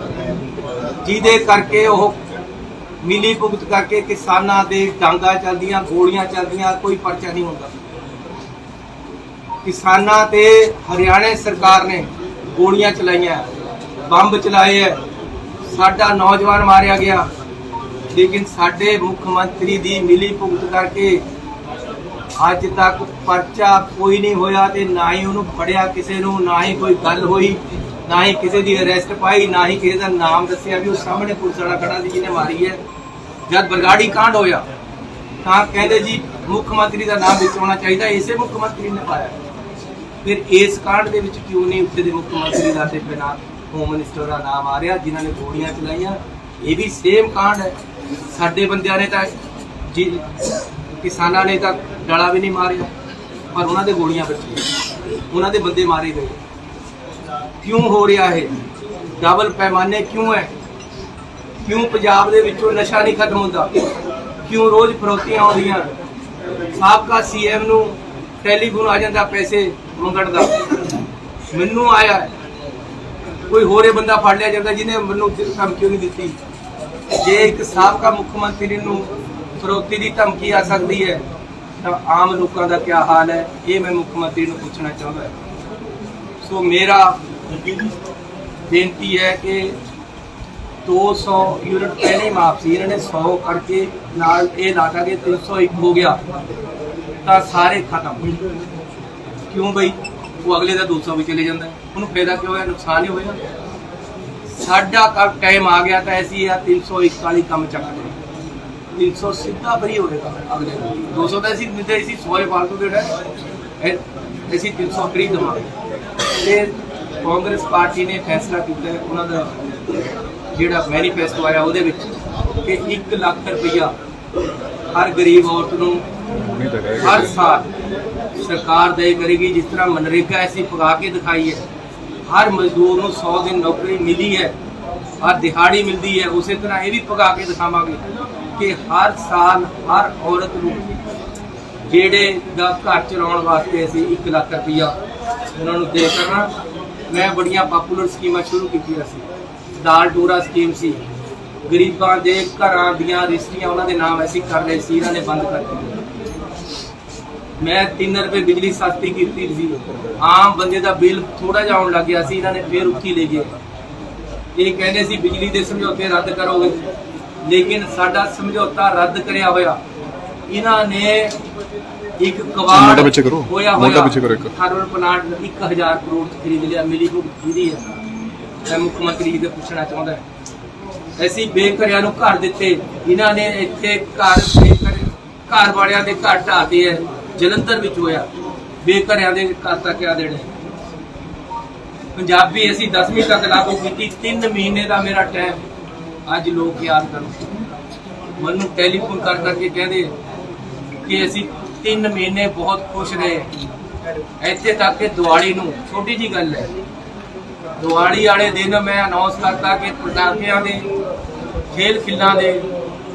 ਜਿਹਦੇ ਕਰਕੇ ਉਹ ਮਿਲੀ ਭੁਗਤ ਕਰਕੇ ਕਿਸਾਨਾਂ ਦੇ ਡਾਂਗਾ ਚੱਲਦੀਆਂ, ਗੋਲੀਆਂ ਚੱਲਦੀਆਂ, ਕੋਈ ਪਰਚਾ ਨਹੀਂ ਹੁੰਦਾ। ਕਿਸਾਨਾਂ ਤੇ ਹਰਿਆਣਾ ਸਰਕਾਰ ਨੇ ਗੋਲੀਆਂ ਚਲਾਈਆਂ, ਬੰਬ ਚਲਾਏ ਹੈ। ਸਾਡਾ ਨੌਜਵਾਨ ਮਾਰਿਆ ਗਿਆ। ਲੇਕਿਨ ਸਾਡੇ ਮੁੱਖ ਮੰਤਰੀ ਦੀ ਮਿਲੀ ਭੁਗਤ ਕਰਕੇ ਅੱਜ ਤੱਕ ਪਰਚਾ ਕੋਈ ਨਹੀਂ ਹੋਇਆ ਤੇ ਨਾ ਹੀ ਉਹਨੂੰ ਫੜਿਆ ਕਿਸੇ ਨੂੰ, ਨਾ ਹੀ ਕੋਈ ਗੱਲ ਹੋਈ। ਨਾ ਹੀ ਕਿਸੇ ਦੀ ਅਰੈਸਟ ਪਾਈ, ਨਾ ਹੀ ਕਿਸੇ ਦਾ ਨਾਮ ਦੱਸਿਆ ਵੀ ਉਹ ਸਾਹਮਣੇ ਪੁਲਿਸ ਵਾਲਾ ਖੜਾ ਸੀ ਜਿਹਨੇ ਮਾਰੀ ਹੈ। ਜਦ ਬਰਗਾੜੀ ਕਾਂਡ ਹੋਇਆ, ਤਾਂ ਕਹਿੰਦੇ ਜੀ ਮੁੱਖ ਮੰਤਰੀ ਦਾ ਨਾਮ ਵਿੱਚ ਹੋਣਾ ਚਾਹੀਦਾ, ਇਸੇ ਮੁੱਖ ਮੰਤਰੀ ਨੇ ਪਾਇਆ। ਫਿਰ ਇਸ ਕਾਂਡ ਦੇ ਵਿੱਚ ਕਿਉਂ ਨਹੀਂ ਉੱਥੇ ਦੇ ਮੁੱਖ ਮੰਤਰੀ ਦਾ ਤੇ ਬਿਨਾਂ ਹੋਮ ਮਿਨਿਸਟਰ ਦਾ ਨਾਮ ਆ ਰਿਹਾ, ਜਿਨ੍ਹਾਂ ਨੇ ਗੋਲੀਆਂ ਚਲਾਈਆਂ। ਇਹ ਵੀ ਸੇਮ ਕਾਂਡ ਹੈ। ਸਾਡੇ ਬੰਦਿਆਂ ਨੇ ਤਾਂ ਜੀ, ਕਿਸਾਨਾਂ ਨੇ ਤਾਂ ਡਲਾ ਵੀ ਨਹੀਂ ਮਾਰਿਆ, ਪਰ ਉਹਨਾਂ ਦੇ ਗੋਲੀਆਂ ਵੱਜੀਆਂ। ਉਹਨਾਂ ਦੇ ਬੰਦੇ ਮਾਰੇ ਗਏ। ਕਿਉਂ ਹੋ ਰਿਹਾ ਹੈ ਡਬਲ ਪੈਮਾਨੇ ਕਿਉਂ ਹੈ? ਕਿਉਂ ਪੰਜਾਬ ਦੇ ਵਿੱਚੋਂ ਨਸ਼ਾ ਨਹੀਂ ਖਤਮ ਹੁੰਦਾ? ਕਿਉਂ ਰੋਜ਼ ਫਰੋਤੀਆਂ ਆਉਂਦੀਆਂ? ਸਾਬਕਾ ਸੀਐਮ ਨੂੰ ਟੈਲੀਫੋਨ ਆ ਜਾਂਦਾ ਪੈਸੇ ਮੰਗਣ ਦਾ। ਮੈਨੂੰ ਆਇਆ ਕੋਈ ਹੋਰੇ ਬੰਦਾ ਫੜ ਲਿਆ ਜਾਂਦਾ ਜਿਹਨੇ ਮੈਨੂੰ ਧਮਕੀ ਨਹੀਂ ਦਿੱਤੀ। ਜੇ ਇੱਕ ਸਾਬਕਾ ਮੁੱਖ ਮੰਤਰੀ ਨੂੰ ਫਰੋਤੀ ਦੀ ਧਮਕੀ ਆ ਸਕਦੀ ਹੈ, ਤਾਂ ਆਮ ਲੋਕਾਂ ਦਾ ਕੀ ਹਾਲ ਹੈ? ਇਹ ਮੈਂ ਮੁੱਖ ਮੰਤਰੀ ਨੂੰ ਪੁੱਛਣਾ ਚਾਹੁੰਦਾ ਸੋ ਮੇਰਾ ਬੇਨਤੀ ਹੈ ਕਿ 200 ਯੂਨਿਟ ਪਹਿਲੇ ਮਾਫ ਸੀ, ਇਹਨਾਂ ਨੇ 100 ਕਰਕੇ ਨਾਲ ਇਹ ਲਾਤਾ ਕਿ 301 ਹੋ ਗਿਆ, ਤਾਂ ਸਾਰੇ ਖਤਮ। ਕਿਉਂ ਬਈ? ਉਹ ਅਗਲੇ ਦਾ 200 ਵੀ ਚਲੇ ਜਾਂਦਾ। ਉਹਨੂੰ ਫਾਇਦਾ ਕਿਉਂ ਹੋਇਆ? ਨੁਕਸਾਨ ਹੀ ਹੋਇਆ। ਸਾਡਾ ਕੰਮ ਟਾਈਮ ਆ ਗਿਆ ਤਾਂ ਐਸੀ ਆ 301 ਵਾਲੀ ਕੰਮ ਚੱਕਦੇ 300 ਸਿੱਧਾ ਫਰੀ ਹੋਏਗਾ ਅਗਲੇ ਨੂੰ 200 ਤਾਂ ਅਸੀਂ ਦਿੰਦੇ ਸੀ 100 ਫਾਲਤੂ ਦੇ ਹੈ ਅਸੀਂ 300 ਫਰੀ ਦਵਾਂਗੇ। ਤੇ ਕਾਂਗਰਸ ਪਾਰਟੀ ਨੇ ਫੈਸਲਾ ਕੀਤਾ ਹੈ ਉਹਨਾਂ ਦਾ ਜਿਹੜਾ ਮੈਨੀਫੈਸਟੋ ਆਇਆ ਉਹਦੇ ਵਿੱਚ ਕਿ 1 ਲੱਖ ਰੁਪਈਆ ਹਰ ਗਰੀਬ ਔਰਤ ਨੂੰ ਹਰ ਸਾਲ ਸਰਕਾਰ ਦੇ ਕਰੇਗੀ ਜਿਸ ਤਰ੍ਹਾਂ ਮਨਰੇਗਾ ਅਸੀਂ ਪਗਾ ਕੇ ਦਿਖਾਈ ਹੈ। ਹਰ ਮਜ਼ਦੂਰ ਨੂੰ 100 ਦਿਨ ਨੌਕਰੀ ਮਿਲੀ ਹੈ ਹਰ ਦਿਹਾੜੀ ਮਿਲਦੀ ਹੈ ਉਸੇ ਤਰ੍ਹਾਂ ਇਹ ਵੀ ਪਗਾ ਕੇ ਦਿਖਾਵਾਂਗੇ ਕਿ ਹਰ ਸਾਲ ਹਰ ਔਰਤ ਨੂੰ ਜਿਹੜੇ ਦਾ ਘਰ ਚਲਾਉਣ ਵਾਸਤੇ ਅਸੀਂ 1 ਲੱਖ ਰੁਪਈਆ ਉਹਨਾਂ ਨੂੰ ਦੇ ਕਰਨਾ ਮੈਂ ਬੜੀਆਂ ਪਾਪੂਲਰ ਸਕੀਮਾਂ ਸ਼ੁਰੂ ਕੀਤੀਆਂ ਸੀ। ਦਾਲ ਟੂਰਾ ਸਕੀਮ ਸੀ। ਗਰੀਬਾਂ ਦੇ ਘਰਾਂ ਦੀਆਂ ਰਜਿਸਟਰੀਆਂ ਉਹਨਾਂ ਦੇ ਨਾਮ ਅਸੀਂ ਕਰ ਰਹੇ ਸੀ, ਇਹਨਾਂ ਨੇ ਬੰਦ ਕਰ ਦਿੱਤੀਆਂ ਮੈਂ 3 ਰੁਪਏ ਬਿਜਲੀ ਸਸਤੀ ਕੀਤੀ ਸੀ। ਆਮ ਬੰਦੇ ਦਾ ਬਿੱਲ ਥੋੜਾ ਜਿਹਾ ਆਉਣ ਲੱਗ ਗਿਆ ਸੀ, ਇਹਨਾਂ ਨੇ ਫੇਰ ਉੱਕੀ ਲੈ ਗਏ। ਇਹ ਕਹਿੰਦੇ ਸੀ, ਬਿਜਲੀ ਦੇ ਸਮਝੌਤੇ ਰੱਦ ਕਰੋਗੇ। ਲੇਕਿਨ ਸਾਡਾ ਸਮਝੌਤਾ ਰੱਦ ਕਰਿਆ ਹੋਇਆ। ਇਹਨਾਂ ਨੇ ਇੱਕ ਕਵਾੜ ਮੋਢਾ ਪਿੱਛੇ ਕਰੋ। ਹੋਇਆ ਹੋਇਆ। ਪਿੱਛੇ ਕਰੋ ਇੱਕ। ਥਰਮਲ ਪਲਾਂਟ 1000 ਕਰੋੜ ਚ ਖਰੀਦ ਲਿਆ ਮਿਲੀ ਭੁਗਤ ਜਿਹਦੀ ਹੈ ਮੈਂ ਮੁੱਖ ਮੰਤਰੀ ਜੀ ਦੇ ਪੁੱਛਣਾ ਚਾਹੁੰਦਾ ਅਸੀਂ ਬੇਘਰਿਆਂ ਨੂੰ ਘਰ ਦਿੱਤੇ ਇਹਨਾਂ ਨੇ ਇੱਥੇ ਘਰ ਬੇਘਰ ਘਰ ਵਾਲਿਆਂ ਦੇ ਘਰ ਢਾਤੇ ਹੈ ਜਲੰਧਰ ਵਿੱਚ ਹੋਇਆ। ਬੇਘਰਿਆਂ ਦੇ ਘਰ ਤੱਕ ਕਿਆ ਦੇਣੇ ਪੰਜਾਬੀ ਅਸੀਂ 10ਵੀਂ ਤੱਕ ਲਾਗੂ ਕੀਤੀ 3 ਮਹੀਨੇ ਦਾ ਮੇਰਾ ਟਾਈਮ ਅੱਜ ਲੋਕ ਯਾਦ ਕਰਨ ਮੈਨੂੰ ਟੈਲੀਫੋਨ ਕਰ ਕਰਕੇ ਕਹਿੰਦੇ ਕਿ ਅਸੀਂ ਤਿੰਨ ਮਹੀਨੇ ਬਹੁਤ ਖੁਸ਼ ਰਹੇ। ਇੱਥੇ ਤੱਕ ਕਿ ਦੀਵਾਲੀ ਨੂੰ, ਛੋਟੀ ਜੀ ਗੱਲ ਹੈ। ਦੀਵਾਲੀ ਵਾਲੇ ਦਿਨ ਮੈਂ ਅਨਾਉਂਸ ਕਰਤਾ ਕਿ ਪਟਾਕਿਆਂ ਦੇ, ਖੇਲ ਖਿੱਲਾਂ ਦੇ,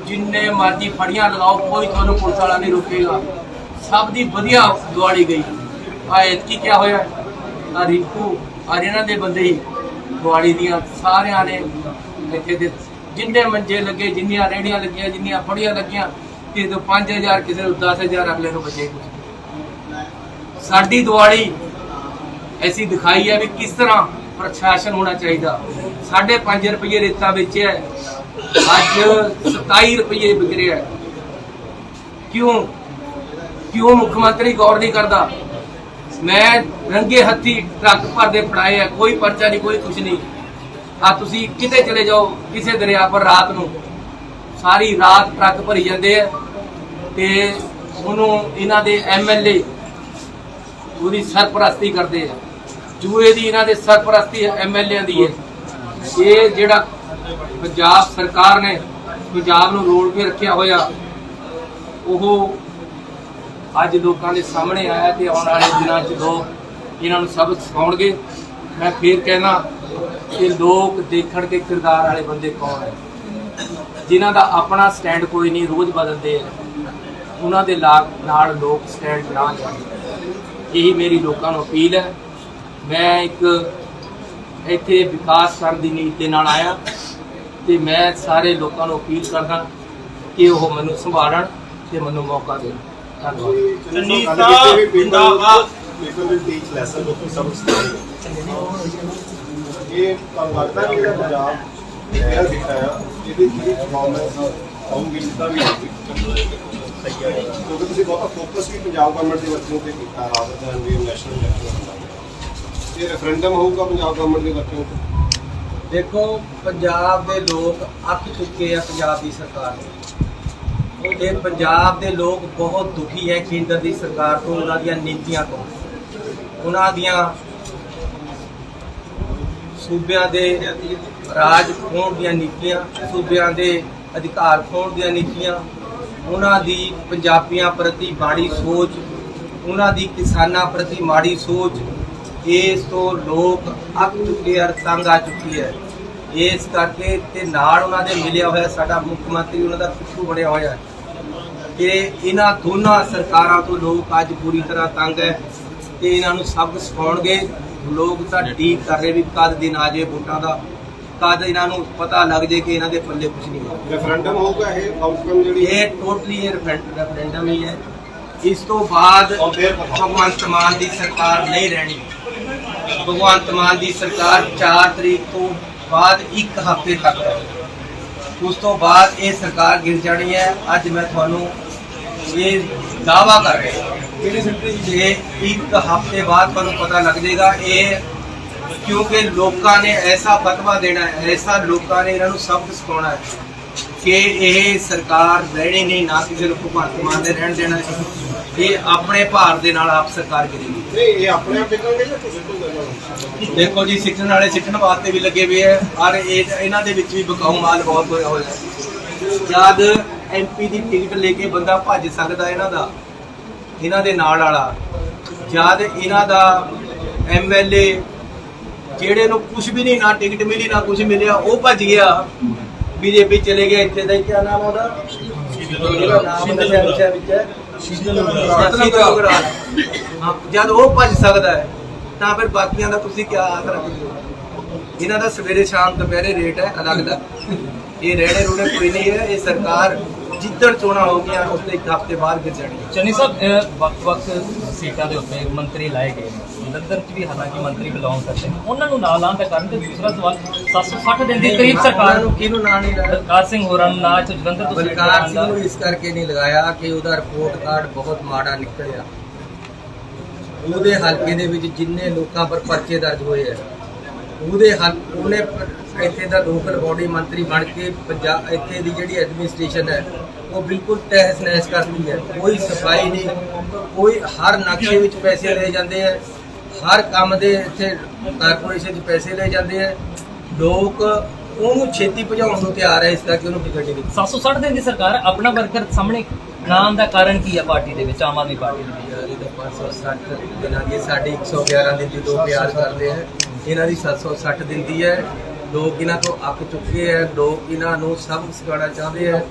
ਜਿੰਨੇ ਮਰਜ਼ੀ ਫੜੀਆਂ ਲਗਾਓ, ਕੋਈ ਤੁਹਾਨੂੰ ਪੁਲਿਸ ਵਾਲਾ ਨਹੀਂ ਰੋਕੇਗਾ। ਸਭ ਦੀ ਵਧੀਆ ਦੀਵਾਲੀ ਗਈ। ਆ ਇਤਕੀ ਕੀ ਹੋਇਆ? ਆ ਰਿੰਕੂ ਆ ਇਹਨਾਂ ਦੇ ਬੰਦੇ ਹੀ ਦੀਵਾਲੀ ਦੀਆਂ ਸਾਰਿਆਂ ਨੇ ਇੱਥੇ ਦੇ ਜਿੰਨੇ ਮੰਜੇ ਲੱਗੇ, ਜਿੰਨੀਆਂ ਰੇੜੀਆਂ ਲੱਗੀਆਂ, ਜਿੰਨੀਆਂ ਫੜੀਆਂ ਲੱਗੀਆਂ ਕਿਸੇ ਤੋਂ 5000 ਕਿਸੇ ਨੂੰ 10000 ਅਗਲੇ ਨੂੰ ਬਚੇ ਕੁਛ ਸਾਡੀ ਦੀਵਾਲੀ ਐਸੀ ਦਿਖਾਈ ਹੈ ਵੀ ਕਿਸ ਤਰ੍ਹਾਂ ਪ੍ਰਸ਼ਾਸਨ ਹੋਣਾ ਚਾਹੀਦਾ। ਸਾਢੇ ਪੰਜ ਰੁਪਏ ਰੇਤਾ ਵੇਚਿਆ ਅੱਜ 27 ਰੁਪਏ ਵਿਕ ਕਿਉਂ? ਕਿਉਂ ਮੁੱਖ ਮੰਤਰੀ ਗੌਰ ਨਹੀਂ ਕਰਦਾ? ਮੈਂ ਰੰਗੇ ਹੱਥੀ ਟਰੱਕ ਭਰਦੇ ਫੜਾਏ ਆ ਕੋਈ ਪਰਚਾ ਨਹੀਂ, ਕੋਈ ਕੁਝ ਨਹੀਂ। ਆ ਤੁਸੀਂ ਕਿਤੇ ਚਲੇ ਜਾਓ, ਕਿਸੇ ਦਰਿਆ ਪਰ ਰਾਤ ਨੂੰ। ਸਾਰੀ ਰਾਤ ਟਰੱਕ ਭਰੀ ਜਾਂਦੇ ਆ ਤੇ ਉਹਨੂੰ ਇਹਨਾਂ ਦੇ ਐਮਐਲਏ ਉਹਦੀ ਸਰਪ੍ਰਸਤੀ ਕਰਦੇ ਆ। ਜੂਏ ਦੀ ਇਹਨਾਂ ਦੇ ਸਰਪ੍ਰਸਤੀ ਐਮਐਲਏ ਦੀ ਹੈ ਇਹ ਜਿਹੜਾ ਪੰਜਾਬ ਸਰਕਾਰ ਨੇ ਪੰਜਾਬ ਨੂੰ ਰੋਲ ਕੇ ਰੱਖਿਆ ਹੋਇਆ, ਉਹ ਅੱਜ ਲੋਕਾਂ ਦੇ ਸਾਹਮਣੇ ਆਇਆ ਤੇ ਆਉਣ ਵਾਲੇ ਦਿਨਾਂ 'ਚ ਲੋਕ ਇਹਨਾਂ ਨੂੰ ਸਬਕ ਸਿਖਾਉਣਗੇ। ਮੈਂ ਫੇਰ ਕਹਿਣਾ ਕਿ ਲੋਕ ਦੇਖਣ ਕੇ ਕਿਰਦਾਰ ਵਾਲੇ ਬੰਦੇ ਕੌਣ ਹੈ ਜਿਨ੍ਹਾਂ ਦਾ ਆਪਣਾ ਸਟੈਂਡ ਕੋਈ ਨਹੀਂ, ਰੋਜ਼ ਬਦਲਦੇ ਆ। ਉਹਨਾਂ ਦੇ ਲਾ- ਨਾਲ ਲੋਕ ਸਟੈਂਡ ਨਾ ਜਾਣ। ਇਹੀ ਮੇਰੀ ਲੋਕਾਂ ਨੂੰ ਅਪੀਲ ਹੈ। ਮੈਂ ਇੱਕ ਇੱਥੇ ਵਿਕਾਸ ਕਰਨ ਦੀ ਨੀਤ ਦੇ ਨਾਲ ਆਇਆ ਤੇ ਮੈਂ ਸਾਰੇ ਲੋਕਾਂ ਨੂੰ ਅਪੀਲ ਕਰਦਾ ਕਿ ਉਹ ਮੈਨੂੰ ਸੰਭਾਲਣ ਤੇ ਮੈਨੂੰ ਮੌਕਾ ਦੇਣ। ਧੰਨਵਾਦ। ਚੰਨੀ ਸਾਹਿਬ ਜਿੰਦਾਬਾਦ। ਪੇਪਰ ਵਿੱਚ ਟੀਚ ਲੈਸਨ ਲੋਕਾਂ ਸਬਕ ਸਿਖਾਉਂਦੇ ਇਹ ਤੁਹਾਨੂੰ ਲੱਗਦਾ ਕਿ ਜਿਹੜਾ ਪੰਜਾਬ ਇਹ ਦਿਖਾਇਆ ਇਹਦੀ ਜਿਹੜੀ ਪਰਫਾਰਮੈਂਸ ਆਉਂਗੀ ਜਿੱਦਾਂ ਵੀ ਹੋਊਗੀ ਸਹੀ ਹੈ ਕਿਉਂਕਿ ਤੁਸੀਂ ਬਹੁਤਾ ਫੋਕਸ ਵੀ ਪੰਜਾਬ ਗਵਰਨਮੈਂਟ ਦੇ ਬੱਚਿਆਂ ਤੇ ਕੀਤਾ ਰਾਦਰ ਦੈਨ ਵੀ ਨੈਸ਼ਨਲ ਇਲੈਕਸ਼ਨ ਇਹ ਰੈਫਰੈਂਡਮ ਹੋਊਗਾ ਪੰਜਾਬ ਗਵਰਨਮੈਂਟ ਦੇ ਬੱਚਿਆਂ ਤੇ? ਦੇਖੋ ਪੰਜਾਬ ਦੇ ਲੋਕ ਅੱਕ ਚੁੱਕੇ ਆ ਪੰਜਾਬ ਦੀ ਸਰਕਾਰ ਤੋਂ। ਤੇ ਪੰਜਾਬ ਦੇ ਲੋਕ ਬਹੁਤ ਦੁਖੀ ਹੈ ਕੇਂਦਰ ਦੀ ਸਰਕਾਰ ਤੋਂ ਉਹਨਾਂ ਦੀਆਂ ਨੀਤੀਆਂ ਤੋਂ। ਉਹਨਾਂ ਦੀਆਂ ਸੂਬਿਆਂ ਦੇ ਰਾਜ ਖੋਣ ਦੀਆਂ ਨੀਤੀਆਂ ਸੂਬਿਆਂ ਦੇ ਅਧਿਕਾਰ ਖੋਣ ਦੀਆਂ ਨੀਤੀਆਂ ਉਹਨਾਂ ਦੀ ਪੰਜਾਬੀਆਂ ਪ੍ਰਤੀ ਮਾੜੀ ਸੋਚ, ਉਹਨਾਂ ਦੀ ਕਿਸਾਨਾਂ ਪ੍ਰਤੀ ਮਾੜੀ ਸੋਚ, ਇਸ ਤੋਂ ਲੋਕ ਅੱਕ ਚੁੱਕੇ ਆ ਤੰਗ ਆ ਚੁੱਕੀ ਹੈ। ਇਸ ਕਰਕੇ ਤੇ ਨਾਲ ਉਹਨਾਂ ਦੇ ਮਿਲਿਆ ਹੋਇਆ ਸਾਡਾ ਮੁੱਖ ਮੰਤਰੀ, ਉਹਨਾਂ ਦਾ ਪਿੱਛੂ ਬਣਿਆ ਹੋਇਆ ਹੈ ਕਿ ਇਹਨਾਂ ਦੋਨਾਂ ਸਰਕਾਰਾਂ ਤੋਂ ਲੋਕ ਅੱਜ ਪੂਰੀ ਤਰ੍ਹਾਂ ਤੰਗ ਹੈ ਤੇ ਇਹਨਾਂ ਨੂੰ ਸਬਕ ਸਿਖਾਉਣਗੇ। ਲੋਕ ਤਾਂ ਡੀਕ ਕਰ ਰਹੇ ਵੀ ਕਦ ਦਿਨ ਆ ਜੇ ਵੋਟਾਂ ਦਾ। ਕਦ ਇਹਨਾਂ ਨੂੰ ਪਤਾ ਲੱਗ ਜੇ ਕਿ ਇਹਨਾਂ ਦੇ ਪੱਲੇ ਕੁਝ ਨਹੀਂ ਹੈ ਰੈਫਰੈਂਡਮ ਹੋਊਗਾ ਇਹ ਆਊਟਕਮ ਜਿਹੜੀ? ਇਹ ਟੋਟਲੀ ਇਹ ਰੈਫਰੈਂਡਮ ਹੀ ਹੈ। ਇਸ ਤੋਂ ਬਾਅਦ। ਭਗਵੰਤ ਮਾਨ ਦੀ ਸਰਕਾਰ ਨਹੀਂ ਰਹਿਣੀ। ਭਗਵੰਤ ਮਾਨ ਦੀ ਸਰਕਾਰ 4 ਤਰੀਕ ਤੋਂ ਬਾਅਦ ਇੱਕ ਹਫ਼ਤੇ ਤੱਕ ਹੈ ਉਸ ਤੋਂ ਬਾਅਦ ਇਹ ਸਰਕਾਰ ਗਿਰ ਜਾਣੀ ਹੈ। ਅੱਜ ਮੈਂ ਤੁਹਾਨੂੰ ਇਹ ਦਾਵਾ ਕਰ ਰਿਹਾ ਕਿ ਇੱਕ ਹਫ਼ਤੇ ਬਾਅਦ ਤੁਹਾਨੂੰ ਪਤਾ ਲੱਗ ਜਾਏਗਾ। ਇਹ ਕਿਉਂਕਿ ਲੋਕਾਂ ਨੇ ਐਸਾ ਫਤਵਾ ਦੇਣਾ ਹੈ ਐਸਾ ਲੋਕਾਂ ਨੇ ਇਹਨਾਂ ਨੂੰ ਸਬਕ ਸਿਖਾਉਣਾ ਹੈ ਕਿ ਇਹ ਸਰਕਾਰ ਰਹਿਣੀ ਨਹੀਂ ਨਾ ਕਿਸੇ ਨੂੰ ਭਗਵੰਤ ਮਾਨ ਦੇ ਰਹਿਣ ਦੇਣਾ ਹੈ। ਇਹ ਆਪਣੇ ਭਾਰ ਦੇ ਨਾਲ ਆਪ ਸਰਕਾਰ ਕਰੇਗੀ ਨਹੀਂ ਇਹ ਆਪਣੇ ਆਪ ਨਿਕਲਣਗੇ ਜਾਂ ਕੋਈ ਕਰਨਾ ਦੇਖੋ ਜੀ ਸਿੱਟਣ ਵਾਲੇ ਸਿੱਟਣ ਵਾਸਤੇ ਵੀ ਲੱਗੇ ਹੋਏ ਆ ਔਰ ਇਹ ਇਹਨਾਂ ਦੇ ਵਿੱਚ ਵੀ ਬਕਾਊ ਮਾਲ ਬਹੁਤ ਹੋਇਆ ਹੋਇਆ ਹੈ। ਜਦ ਐਮਪੀ ਦੀ ਟਿਕਟ ਲੈ ਕੇ ਬੰਦਾ ਭੱਜ ਸਕਦਾ ਇਹਨਾਂ ਦਾ ਇਹਨਾਂ ਦੇ ਨਾਲ ਵਾਲਾ ਜਦ ਇਹਨਾਂ ਦਾ ਐਮਐਲਏ ਜਿਹੜੇ ਨੂੰ ਕੁਝ ਵੀ ਨਹੀਂ ਨਾ ਟਿਕਟ ਮਿਲੀ ਨਾ ਕੁਝ ਮਿਲਿਆ ਉਹ ਭੱਜ ਗਿਆ। ਬੀਜੇਪੀ ਚਲੇ ਗਿਆ ਇੱਥੇ ਦਾ ਕਿਆ ਨਾਮ ਉਹਦਾ? ਜਦ ਉਹ ਭੱਜ ਸਕਦਾ ਹੈ ਤਾਂ ਫਿਰ ਬਾਕੀਆਂ ਦਾ ਤੁਸੀਂ ਕੀ ਆਸ ਰੱਖਦੇ ਹੋ? ਇਹਨਾਂ ਦਾ ਸਵੇਰੇ ਸ਼ਾਮ ਦੁਪਹਿਰੇ ਰੇਟ ਹੈ ਅਲੱਗ ਦਾ। ਇਹ ਰੇੜੇ ਰੂੜੇ ਕੋਈ ਨਹੀਂ ਹੈ ਇਹ ਸਰਕਾਰ ਜਿੱਦਣ ਚੋਣਾਂ ਹੋ ਗਈਆਂ ਉਸ ਤੋਂ ਇੱਕ ਹਫ਼ਤੇ ਬਾਅਦ ਗਿਰ ਜਾਣੀ ਚੰਨੀ ਸਾਹਿਬ ਵੱਖ-ਵੱਖ ਸੀਟਾਂ ਦੇ ਉੱਤੇ ਮੰਤਰੀ ਲਾਏ ਗਏ ਜਲੰਧਰ 'ਚ ਵੀ ਹਾਲਾਂਕਿ ਮੰਤਰੀ ਬਿਲੋਂਗ ਕਰਦੇ ਨੇ। ਉਹਨਾਂ ਨੂੰ ਨਾਲ ਦਾ ਕਾਰਨ ਤੇ ਦੂਸਰਾ ਸਵਾਲ 760 ਦਿਨ ਦੇ ਕਰੀਬ ਸਰਕਾਰ ਨੂੰ ਕਿਹਨੂੰ ਨਾਂ ਨਹੀਂ ਲਾਇਆ? ਬਲਕਾਰ ਸਿੰਘ ਹੋਰਾਂ ਨੂੰ ਨਾ ਇੱਥੋਂ ਜਲੰਧਰ ਤੋਂ ਬਲਕਾਰ ਸਿੰਘ ਨੂੰ ਇਸ ਕਰਕੇ ਨਹੀਂ ਲਗਾਇਆ ਕਿ ਉਹਦਾ ਰਿਪੋਰਟ ਕਾਰਡ ਬਹੁਤ ਮਾੜਾ ਨਿਕਲਿਆ। ਉਹਦੇ ਹਲਕੇ ਦੇ ਵਿੱਚ ਜਿੰਨੇ ਲੋਕਾਂ ਪਰ ਪਰਚੇ ਦਰਜ ਹੋਏ ਆ ਉਹਦੇ ਹਲ ਉਹਨੇ ਇੱਥੇ ਦਾ ਲੋਕਲ ਬਾਡੀ ਮੰਤਰੀ ਬਣ ਕੇ ਪੰਜਾਬ ਇੱਥੇ ਦੀ ਜਿਹੜੀ ਐਡਮਿਨਿਸਟ੍ਰੇਸ਼ਨ ਹੈ ਉਹ ਬਿਲਕੁਲ ਤਹਿਸ ਨਹਿਸ ਕਰਦੀ ਹੈ। ਕੋਈ ਸਫ਼ਾਈ ਨਹੀਂ ਕੋਈ ਹਰ ਨਕਸ਼ੇ ਵਿੱਚ ਪੈਸੇ ਲਏ ਜਾਂਦੇ ਆ ਹਰ ਕੰਮ ਦੇ ਇੱਥੇ ਕਾਰਪੋਰੇਸ਼ਨ 'ਚ ਪੈਸੇ ਲਏ ਜਾਂਦੇ ਆ ਲੋਕ ਉਹਨੂੰ ਛੇਤੀ ਭਜਾਉਣ ਨੂੰ ਤਿਆਰ ਹੈ ਇਸ ਕਰਕੇ ਉਹਨੂੰ ਟਿਕਟ ਨਹੀਂ ਦਿੱਤੀ 760 ਦਿਨ ਦੀ ਸਰਕਾਰ ਆਪਣਾ ਵਰਕਰ ਸਾਹਮਣੇ ਨਾਮ ਦਾ ਕਾਰਨ ਕੀ ਹੈ ਪਾਰਟੀ ਦੇ ਵਿੱਚ ਆਮ ਆਦਮੀ ਪਾਰਟੀ ਦੇ ਵਿੱਚ? ਯਾਰ ਇਹ ਤਾਂ 560 ਦਿਨਾਂ ਦੀ ਸਾਡੀ 111 ਦਿਨ ਦੀ ਲੋਕ ਪਿਆਰ ਕਰਦੇ ਆ ਇਹਨਾਂ ਦੀ 760 ਦਿਨ ਦੀ ਹੈ। ਲੋਕ ਇਹਨਾਂ ਤੋਂ ਅੱਕ ਚੁੱਕੇ ਹੈ ਲੋਕ ਇਹਨਾਂ ਨੂੰ ਸਭ ਸਿਖਾਉਣਾ ਚਾਹੁੰਦੇ ਹੈ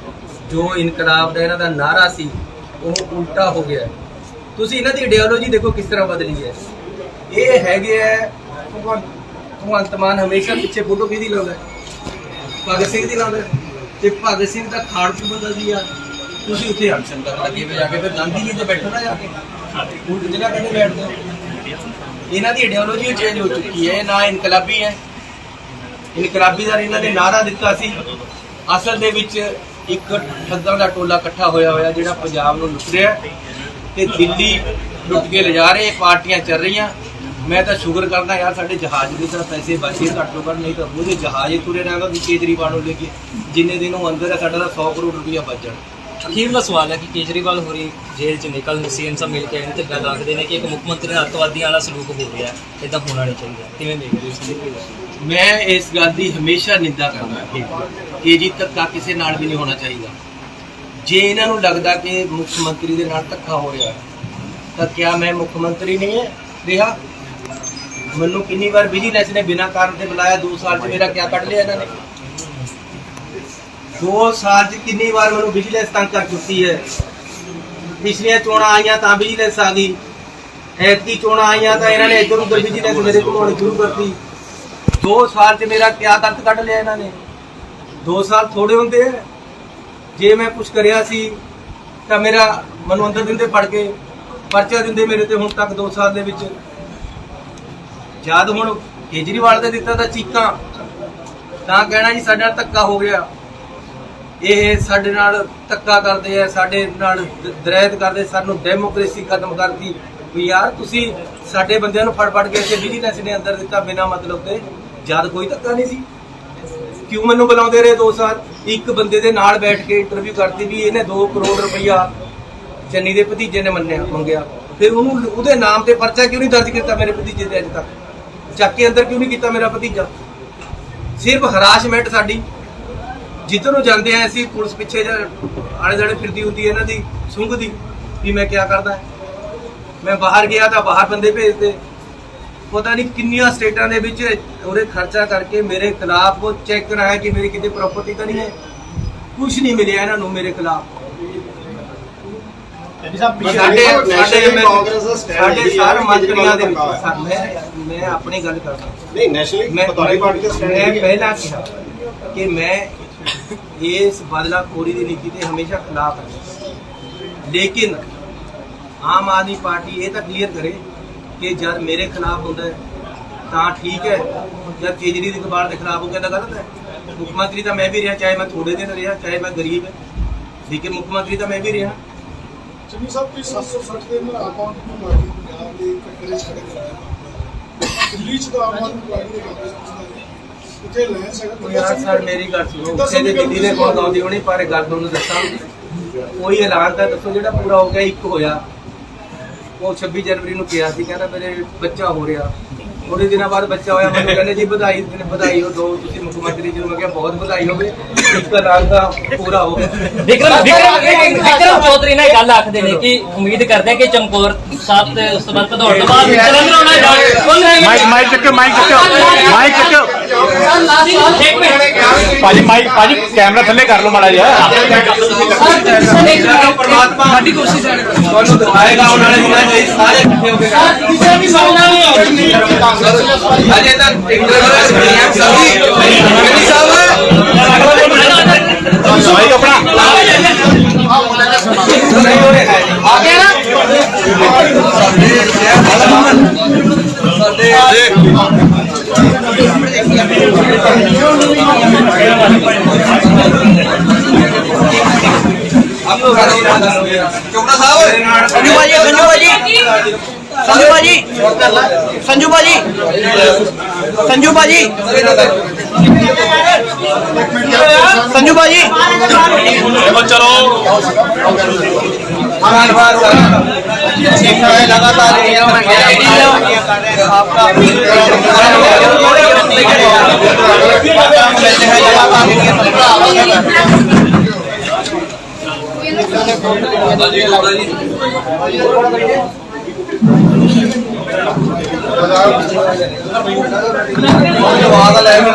ਜੋ ਇਨਕਲਾਬ ਦਾ ਇਹਨਾਂ ਦਾ ਨਾਰਾ ਸੀ, ਉਹ ਉਲਟਾ ਹੋ ਗਿਆ। ਤੁਸੀਂ ਇਹਨਾਂ ਦੀ ਆਈਡੀਓਲੋਜੀ ਦੇਖੋ ਕਿਸ ਤਰ੍ਹਾਂ ਬਦਲੀ ਹੈ। ਇਹ ਹੈਗੇ ਹੈ ਭਗਵੰਤ ਭਗਵੰਤ ਮਾਨ ਹਮੇਸ਼ਾ ਪਿੱਛੇ ਫੋਟੋ ਕਿਹਦੀ ਲਾਉਂਦਾ ਹੈ? ਭਗਤ ਸਿੰਘ ਦੀ ਲਾਉਂਦਾ ਤੇ ਭਗਤ ਸਿੰਘ ਦਾ ਖਾਣ ਤੋਂ ਬਦਲਦੀ ਆ ਤੁਸੀਂ ਉੱਥੇ ਅਨਸ਼ਨ ਕਰਨ ਲੱਗੇ ਵੇ ਜਾ ਕੇ ਫਿਰ ਗਾਂਧੀ ਜੀ ਤੇ ਬੈਠਣਾ ਨਾ ਜਾ ਕੇ। ਉਲਟ ਜਗ੍ਹਾ ਕਿਉਂ ਬੈਠਦੇ ਇਹਨਾਂ ਦੀ ਆਈਡੀਓਲੋਜੀ ਚੇਂਜ ਹੋ ਚੁੱਕੀ ਹੈ, ਇਹ ਨਾ ਇਨਕਲਾਬੀ ਹੈ। ਇਨਕਲਾਬੀ ਦਾ ਇਹਨਾਂ ਨੇ ਨਾਰਾ ਦਿੱਤਾ ਸੀ। ਅਸਲ ਦੇ ਵਿੱਚ ਇੱਕ ਠੱਗਾਂ ਦਾ ਟੋਲਾ ਇਕੱਠਾ ਹੋਇਆ ਹੋਇਆ ਜਿਹੜਾ ਪੰਜਾਬ ਨੂੰ ਲੁੱਟ ਰਿਹਾ ਹੈ ਤੇ ਦਿੱਲੀ ਲੁੱਟ ਕੇ ਲਿਜਾ ਰਹੇ ਪਾਰਟੀਆਂ ਚੱਲ ਰਹੀਆਂ। ਮੈਂ ਤਾਂ ਸ਼ੁਕਰ ਕਰਦਾ ਯਾਰ ਸਾਡੇ ਜਹਾਜ਼ ਦੇ ਤਾਂ ਪੈਸੇ ਬਚੇ, ਘੱਟ ਤੋਂ ਘੱਟ ਨਹੀਂ ਤਾਂ ਉਹਦੇ ਜਹਾਜ਼ ਹੀ ਤੁਰੇ ਰਹਿੰਦਾ ਵੀ ਕੇਜਰੀਵਾਲ ਨੂੰ ਲੈ ਕੇ ਜਿੰਨੇ ਦਿਨ ਉਹ ਅੰਦਰ ਹੈ, ਸਾਡਾ ਤਾਂ 100 ਕਰੋੜ ਰੁਪਇਆ ਬਚ ਜਾਣਾ। ਅਖੀਰਲਾ ਸਵਾਲ ਹੈ ਕਿ ਕੇਜਰੀਵਾਲ ਹੋਰੀ ਜੇਲ੍ਹ ਚ ਨਿਕਲ ਸੀਐਮ ਸਾਹਿਬ ਮਿਲ ਕੇ ਆਏ ਨੇ ਤੇ ਗੱਲ ਆਖਦੇ ਨੇ ਕਿ ਇੱਕ ਮੁੱਖ ਮੰਤਰੀ ਨਾਲ ਅੱਤਵਾਦੀਆਂ ਵਾਲਾ ਸਲੂਕ ਹੋ ਰਿਹਾ ਇਦਾਂ ਹੋਣਾ ਨਹੀਂ ਚਾਹੀਦਾ। ਕਿਵੇਂ ਦੇਖਦੇ ਹੋ ਇਸ ਮੈਂ ਇਸ ਗੱਲ ਦੀ ਹਮੇਸ਼ਾ ਨਿੰਦਾ ਕਰਦਾ ਕਿ ਜੀ ਧੱਕਾ ਕਿਸੇ ਨਾਲ ਵੀ ਨਹੀਂ ਹੋਣਾ ਚਾਹੀਦਾ। ਜੇ ਇਹਨਾਂ ਨੂੰ ਲੱਗਦਾ ਕਿ ਮੁੱਖ ਮੰਤਰੀ ਦੇ ਨਾਲ ਧੱਕਾ ਹੋ ਰਿਹਾ ਹੈ, ਤਾਂ ਕਿਆ ਮੈਂ ਮੁੱਖ ਮੰਤਰੀ ਨਹੀਂ ਰਿਹਾ? ਮੈਨੂੰ ਕਿੰਨੀ ਵਾਰ ਵਿਜੀਲੈਂਸ ਨੇ ਬਿਨਾਂ ਕਾਰਨ ਤੇ ਬੁਲਾਇਆ 2 ਸਾਲ 'ਚ ਮੇਰਾ ਕਿਆ ਕੱਢ ਲਿਆ ਇਹਨਾਂ ਨੇ? 2 ਸਾਲ 'ਚ ਕਿੰਨੀ ਵਾਰ ਮੈਨੂੰ ਵਿਜੀਲੈਂਸ ਤੰਗ ਕਰ ਚੁੱਕੀ ਹੈ। ਪਿਛਲੀਆਂ ਚੋਣਾਂ ਆਈਆਂ ਤਾਂ ਵਿਜੀਲੈਂਸ ਆ ਗਈ। ਐਤਕੀ ਚੋਣਾਂ ਆਈਆਂ ਤਾਂ ਇਹਨਾਂ ਨੇ ਇੱਧਰ ਉੱਧਰ ਵਿਜੀਲੈਂਸ ਮੇਰੇ ਘੁਮਾਉਣੀ ਸ਼ੁਰੂ ਕਰਤੀ। 2 ਸਾਲ 'ਚ ਮੇਰਾ ਕਿਆ ਦਰਦ ਕੱਢ ਲਿਆ ਇਹਨਾਂ ਨੇ? 2 ਸਾਲ ਥੋੜੇ ਹੁੰਦੇ ਆ। ਜੇ ਮੈਂ ਕੁਝ ਕਰਿਆ ਸੀ, ਤਾਂ ਮੇਰਾ ਮੈਨੂੰ ਅੰਦਰ ਦਿੰਦੇ ਫੜ ਕੇ, ਪਰਚਾ ਦਿੰਦੇ ਮੇਰੇ ਤੇ ਹੁਣ ਤੱਕ 2 ਸਾਲ ਦੇ ਵਿੱਚ। ਜਦ ਹੁਣ ਕੇਜਰੀਵਾਲ ਦੇ ਦਿੱਤਾ ਤਾਂ ਚੀਕਾਂ। ਤਾਂ ਕਹਿਣਾ ਜੀ ਸਾਡੇ ਨਾਲ ਧੱਕਾ ਹੋ ਗਿਆ। ਇਹ ਸਾਡੇ ਨਾਲ ਧੱਕਾ ਕਰਦੇ ਆ, ਸਾਡੇ ਨਾਲ ਦ- ਦਰੈਤ ਕਰਦੇ, ਸਾਨੂੰ ਡੈਮੋਕ੍ਰੇਸੀ ਖਤਮ ਕਰਤੀ। ਵੀ ਯਾਰ ਤੁਸੀਂ ਸਾਡੇ ਬੰਦਿਆਂ ਨੂੰ ਫੜ ਫੜ ਕੇ ਇੱਥੇ ਵਿਜੀਲੈਂਸ ਨੇ ਅੰਦਰ ਦਿੱਤਾ ਬਿਨਾਂ ਮਤਲਬ ਤੇ ਜਦ ਕੋਈ ਧੱਕਾ ਨਹੀਂ ਸੀ। ਕਿਉਂ ਮੈਨੂੰ ਬੁਲਾਉਂਦੇ ਰਹੇ 2 ਸਾਲ? ਇੱਕ ਬੰਦੇ ਦੇ ਨਾਲ ਬੈਠ ਕੇ ਇੰਟਰਵਿਊ ਕਰਤੀ ਵੀ ਇਹਨੇ 2 ਕਰੋੜ ਰੁਪਈਆ ਚੰਨੀ ਦੇ ਭਤੀਜੇ ਨੇ ਮੰਨਿਆ, ਮੰਗਿਆ। ਫਿਰ ਉਹਨੂੰ ਉਹਦੇ ਨਾਮ ਤੇ ਪਰਚਾ ਕਿਉਂ ਨਹੀਂ ਦਰਜ ਕੀਤਾ ਮੇਰੇ ਭਤੀਜੇ ਦੇ ਅੱਜ ਤੱਕ? ਚੱਕ ਕੇ ਅੰਦਰ ਕਿਉਂ ਨਹੀਂ ਕੀਤਾ ਮੇਰਾ ਭਤੀਜਾ? ਸਿਰਫ ਹਰਾਸ਼ਮੈਂਟ ਸਾਡੀ। ਜਿੱਧਰ ਨੂੰ ਜਾਂਦੇ ਆ ਅਸੀਂ ਪੁਲਿਸ ਪਿੱਛੇ ਆਲੇ ਦੁਆਲੇ ਫਿਰਦੀ ਹੁੰਦੀ ਹੈ ਇਹਨਾਂ ਦੀ ਸੁੰਘ ਦੀ ਵੀ ਮੈਂ ਕੀ ਕਰਦਾ? ਮੈਂ ਬਾਹਰ ਗਿਆ ਤਾਂ ਬਾਹਰ ਬੰਦੇ ਭੇਜਦੇ। ਪਤਾ ਨਹੀਂ ਕਿੰਨੀਆਂ ਸਟੇਟਾਂ ਦੇ ਵਿੱਚ ਉਹਦੇ ਖਰਚਾ ਕਰਕੇ ਮੇਰੇ ਖਿਲਾਫ ਉਹ ਚੈੱਕ ਕਰਾਇਆ ਕਿ ਮੇਰੀ ਕਿਤੇ ਪ੍ਰਾਪਰਟੀ ਤਾਂ ਨਹੀਂ ਹੈ। ਕੁਝ ਨਹੀਂ ਮਿਲਿਆ ਇਹਨਾਂ ਨੂੰ ਮੇਰੇ ਖਿਲਾਫ। ਸਾਡੇ ਸਾਡੇ ਮੈਂ- ਸਾਡੇ ਸਾਰੇ ਮੰਤਰੀਆਂ ਦੇ ਵਿੱਚ। ਸਾ- ਮੈਂ ਮੈਂ ਆਪਣੀ ਗੱਲ ਕਰਦਾ। ਨਹੀਂ ਨੈਸ਼ਨਲੀ ਮੈਂ ਤੁਹਾਡੀ ਪਾਰਟੀ ਦਾ ਸਟੈਂਡ ਮੈਂ ਹੈ ਪਹਿਲਾਂ ਕਿਹਾ ਕਿ ਮੈਂ ਇਸ ਬਦਲਾਖੋਰੀ ਦੀ ਨੀਤੀ ਦੇ ਹਮੇਸ਼ਾ ਖਿਲਾਫ ਹਾਂ ਲੇਕਿਨ ਆਮ ਆਦਮੀ ਪਾਰਟੀ ਇਹ ਤਾਂ ਕਲੀਅਰ ਕਰੇ ਕਿ ਜਦ ਮੇਰੇ ਖਿਲਾਫ ਹੁੰਦਾ ਹੈ ਤਾਂ ਠੀਕ ਹੈ। ਜਦ ਕੇਜਰੀਵਾਲ ਦੇ ਖਿਲਾਫ ਹੋ ਗਿਆ ਤਾਂ ਗਲਤ ਹੈ। ਮੁੱਖ ਮੰਤਰੀ ਤਾਂ ਮੈਂ ਵੀ ਰਿਹਾ ਚਾਹੇ ਮੈਂ ਥੋੜੇ ਦਿਨ ਰਿਹਾ ਚਾਹੇ ਮੈਂ ਗਰੀਬ ਹੈ। ਲੇਕਿਨ ਮੁੱਖ ਮੰਤਰੀ ਤਾਂ ਮੈਂ ਵੀ ਰਿਹਾ। ਚੰਨੀ ਸਾਹਿਬ ਕੋਈ 760 ਦੇ ਨਾਲ ਅਕਾਊਂਟ ਨੂੰ ਮਾਰੀ ਪੰਜਾਬ ਦੇ ਕੱਟੜੇ ਛੱਡ ਕੇ ਦਿੱਲੀ ਚ ਤਾਂ ਆਮ ਆਦਮੀ ਪਾਰਟੀ ਦੇ ਉੱਥੇ ਲੈ ਸਕਦਾ ਯਾਰ ਸਰ ਮੇਰੀ ਗੱਲ ਸੁਣੋ। ਉੱਥੇ ਦੇ ਦਿੱਲੀ ਦੇ ਕੋਲ ਆਉਂਦੀ ਹੋਣੀ ਪਰ ਗੱਲ ਤੁਹਾਨੂੰ ਦੱਸਾਂ। ਕੋਈ ਐਲਾਨ ਤਾਂ ਦੱਸੋ ਜਿਹੜਾ ਪੂਰਾ ਹੋ ਗਿਆ ਇੱਕ ਹੋਇਆ। ਉਹ 26 ਜਨਵਰੀ ਨੂੰ ਕਿਹਾ ਸੀ ਕਹਿੰਦਾ ਮੇਰੇ ਬੱਚਾ ਹੋ ਰਿਹਾ। ਥੋੜੇ ਦਿਨਾਂ ਬਾਅਦ ਬੱਚਾ ਹੋਇਆ ਮੈਨੂੰ ਕਹਿੰਦੇ ਜੀ ਵਧਾਈ ਵਧਾਈ ਹੋ ਦੋ ਤੁਸੀਂ ਮੁੱਖ ਮੰਤਰੀ ਜੀ ਨੂੰ ਮੈਂ ਕਿਹਾ ਬਹੁਤ ਵਧਾਈ ਹੋਵੇ ਇੱਕ ਐਲਾਨ ਤਾਂ ਪੂਰਾ ਹੋ ਵਿਕਰਮ ਵਿਕਰਮ ਵਿਕਰਮ ਚੌਧਰੀ ਨੇ ਗੱਲ ਆਖਦੇ ਨੇ ਕਿ ਉਮੀਦ ਕਰਦੇ ਆ ਕਿ ਚਮਕੌਰ ਸਾਹਿਬ ਤੇ ਉਸ ਤੋਂ ਬਾਅਦ ਭਦੌੜ ਤੋਂ ਬਾਅਦ ਜਲੰਧਰ ਆਉਣਾ ਹੈ। ਮਾਈਕ ਮਾਈਕ ਚੱਕੋ ਮਾਈਕ ਚੱਕੋ। ਮਾਈਕ ਚੱਕੋ। ਭਾਜੀ ਮਾਈਕ ਭਾਜੀ ਕੈਮਰਾ ਥੱਲੇ ਕਰ ਲਓ ਮਾੜਾ ਜਿਹਾ ਪਰਮਾਤਮਾ ਸਾਡੀ ਕੋਸ਼ਿਸ਼ ਹੈ ਤੁਹਾਨੂੰ ਦਿਖਾਏਗਾ ਆਉਣ ਵਾਲੇ ਦਿਨਾਂ 'ਚ ਇਹ ਸਾਰੇ ਇਕੱਠੇ ਹੋ ਕੇ ਕਿਸੇ ਵੀ ਸਾਹਮਣਾ ਨਹੀਂ ਅਜੇ ਤੱਕ ਇੰਟਰਵਿਊ ਸੀਐਮ ਸਾਹਿਬ ਮਾਈਕ ਆਪਣਾ ਨਹੀਂ ਹੋ ਰਿਹਾ ਹੈ ਆ ਗਿਆ ਨਾ ਚੋਪੜਾ ਸਾਹਿਬ ਸੰਜੂ ਭਾਜੀ ਸੰਜੂ ਭਾਜੀ ਸੰਜੂ ਭਾਜੀ ਸੰਜੂ ਭਾਜੀ ਸੰਜੂ ਭਾਜੀ ਸੰਜੂ ਭਾਜੀ धन्यवाद सर ठीक है लगातार ये कर रहे हैं आपका వాదలేము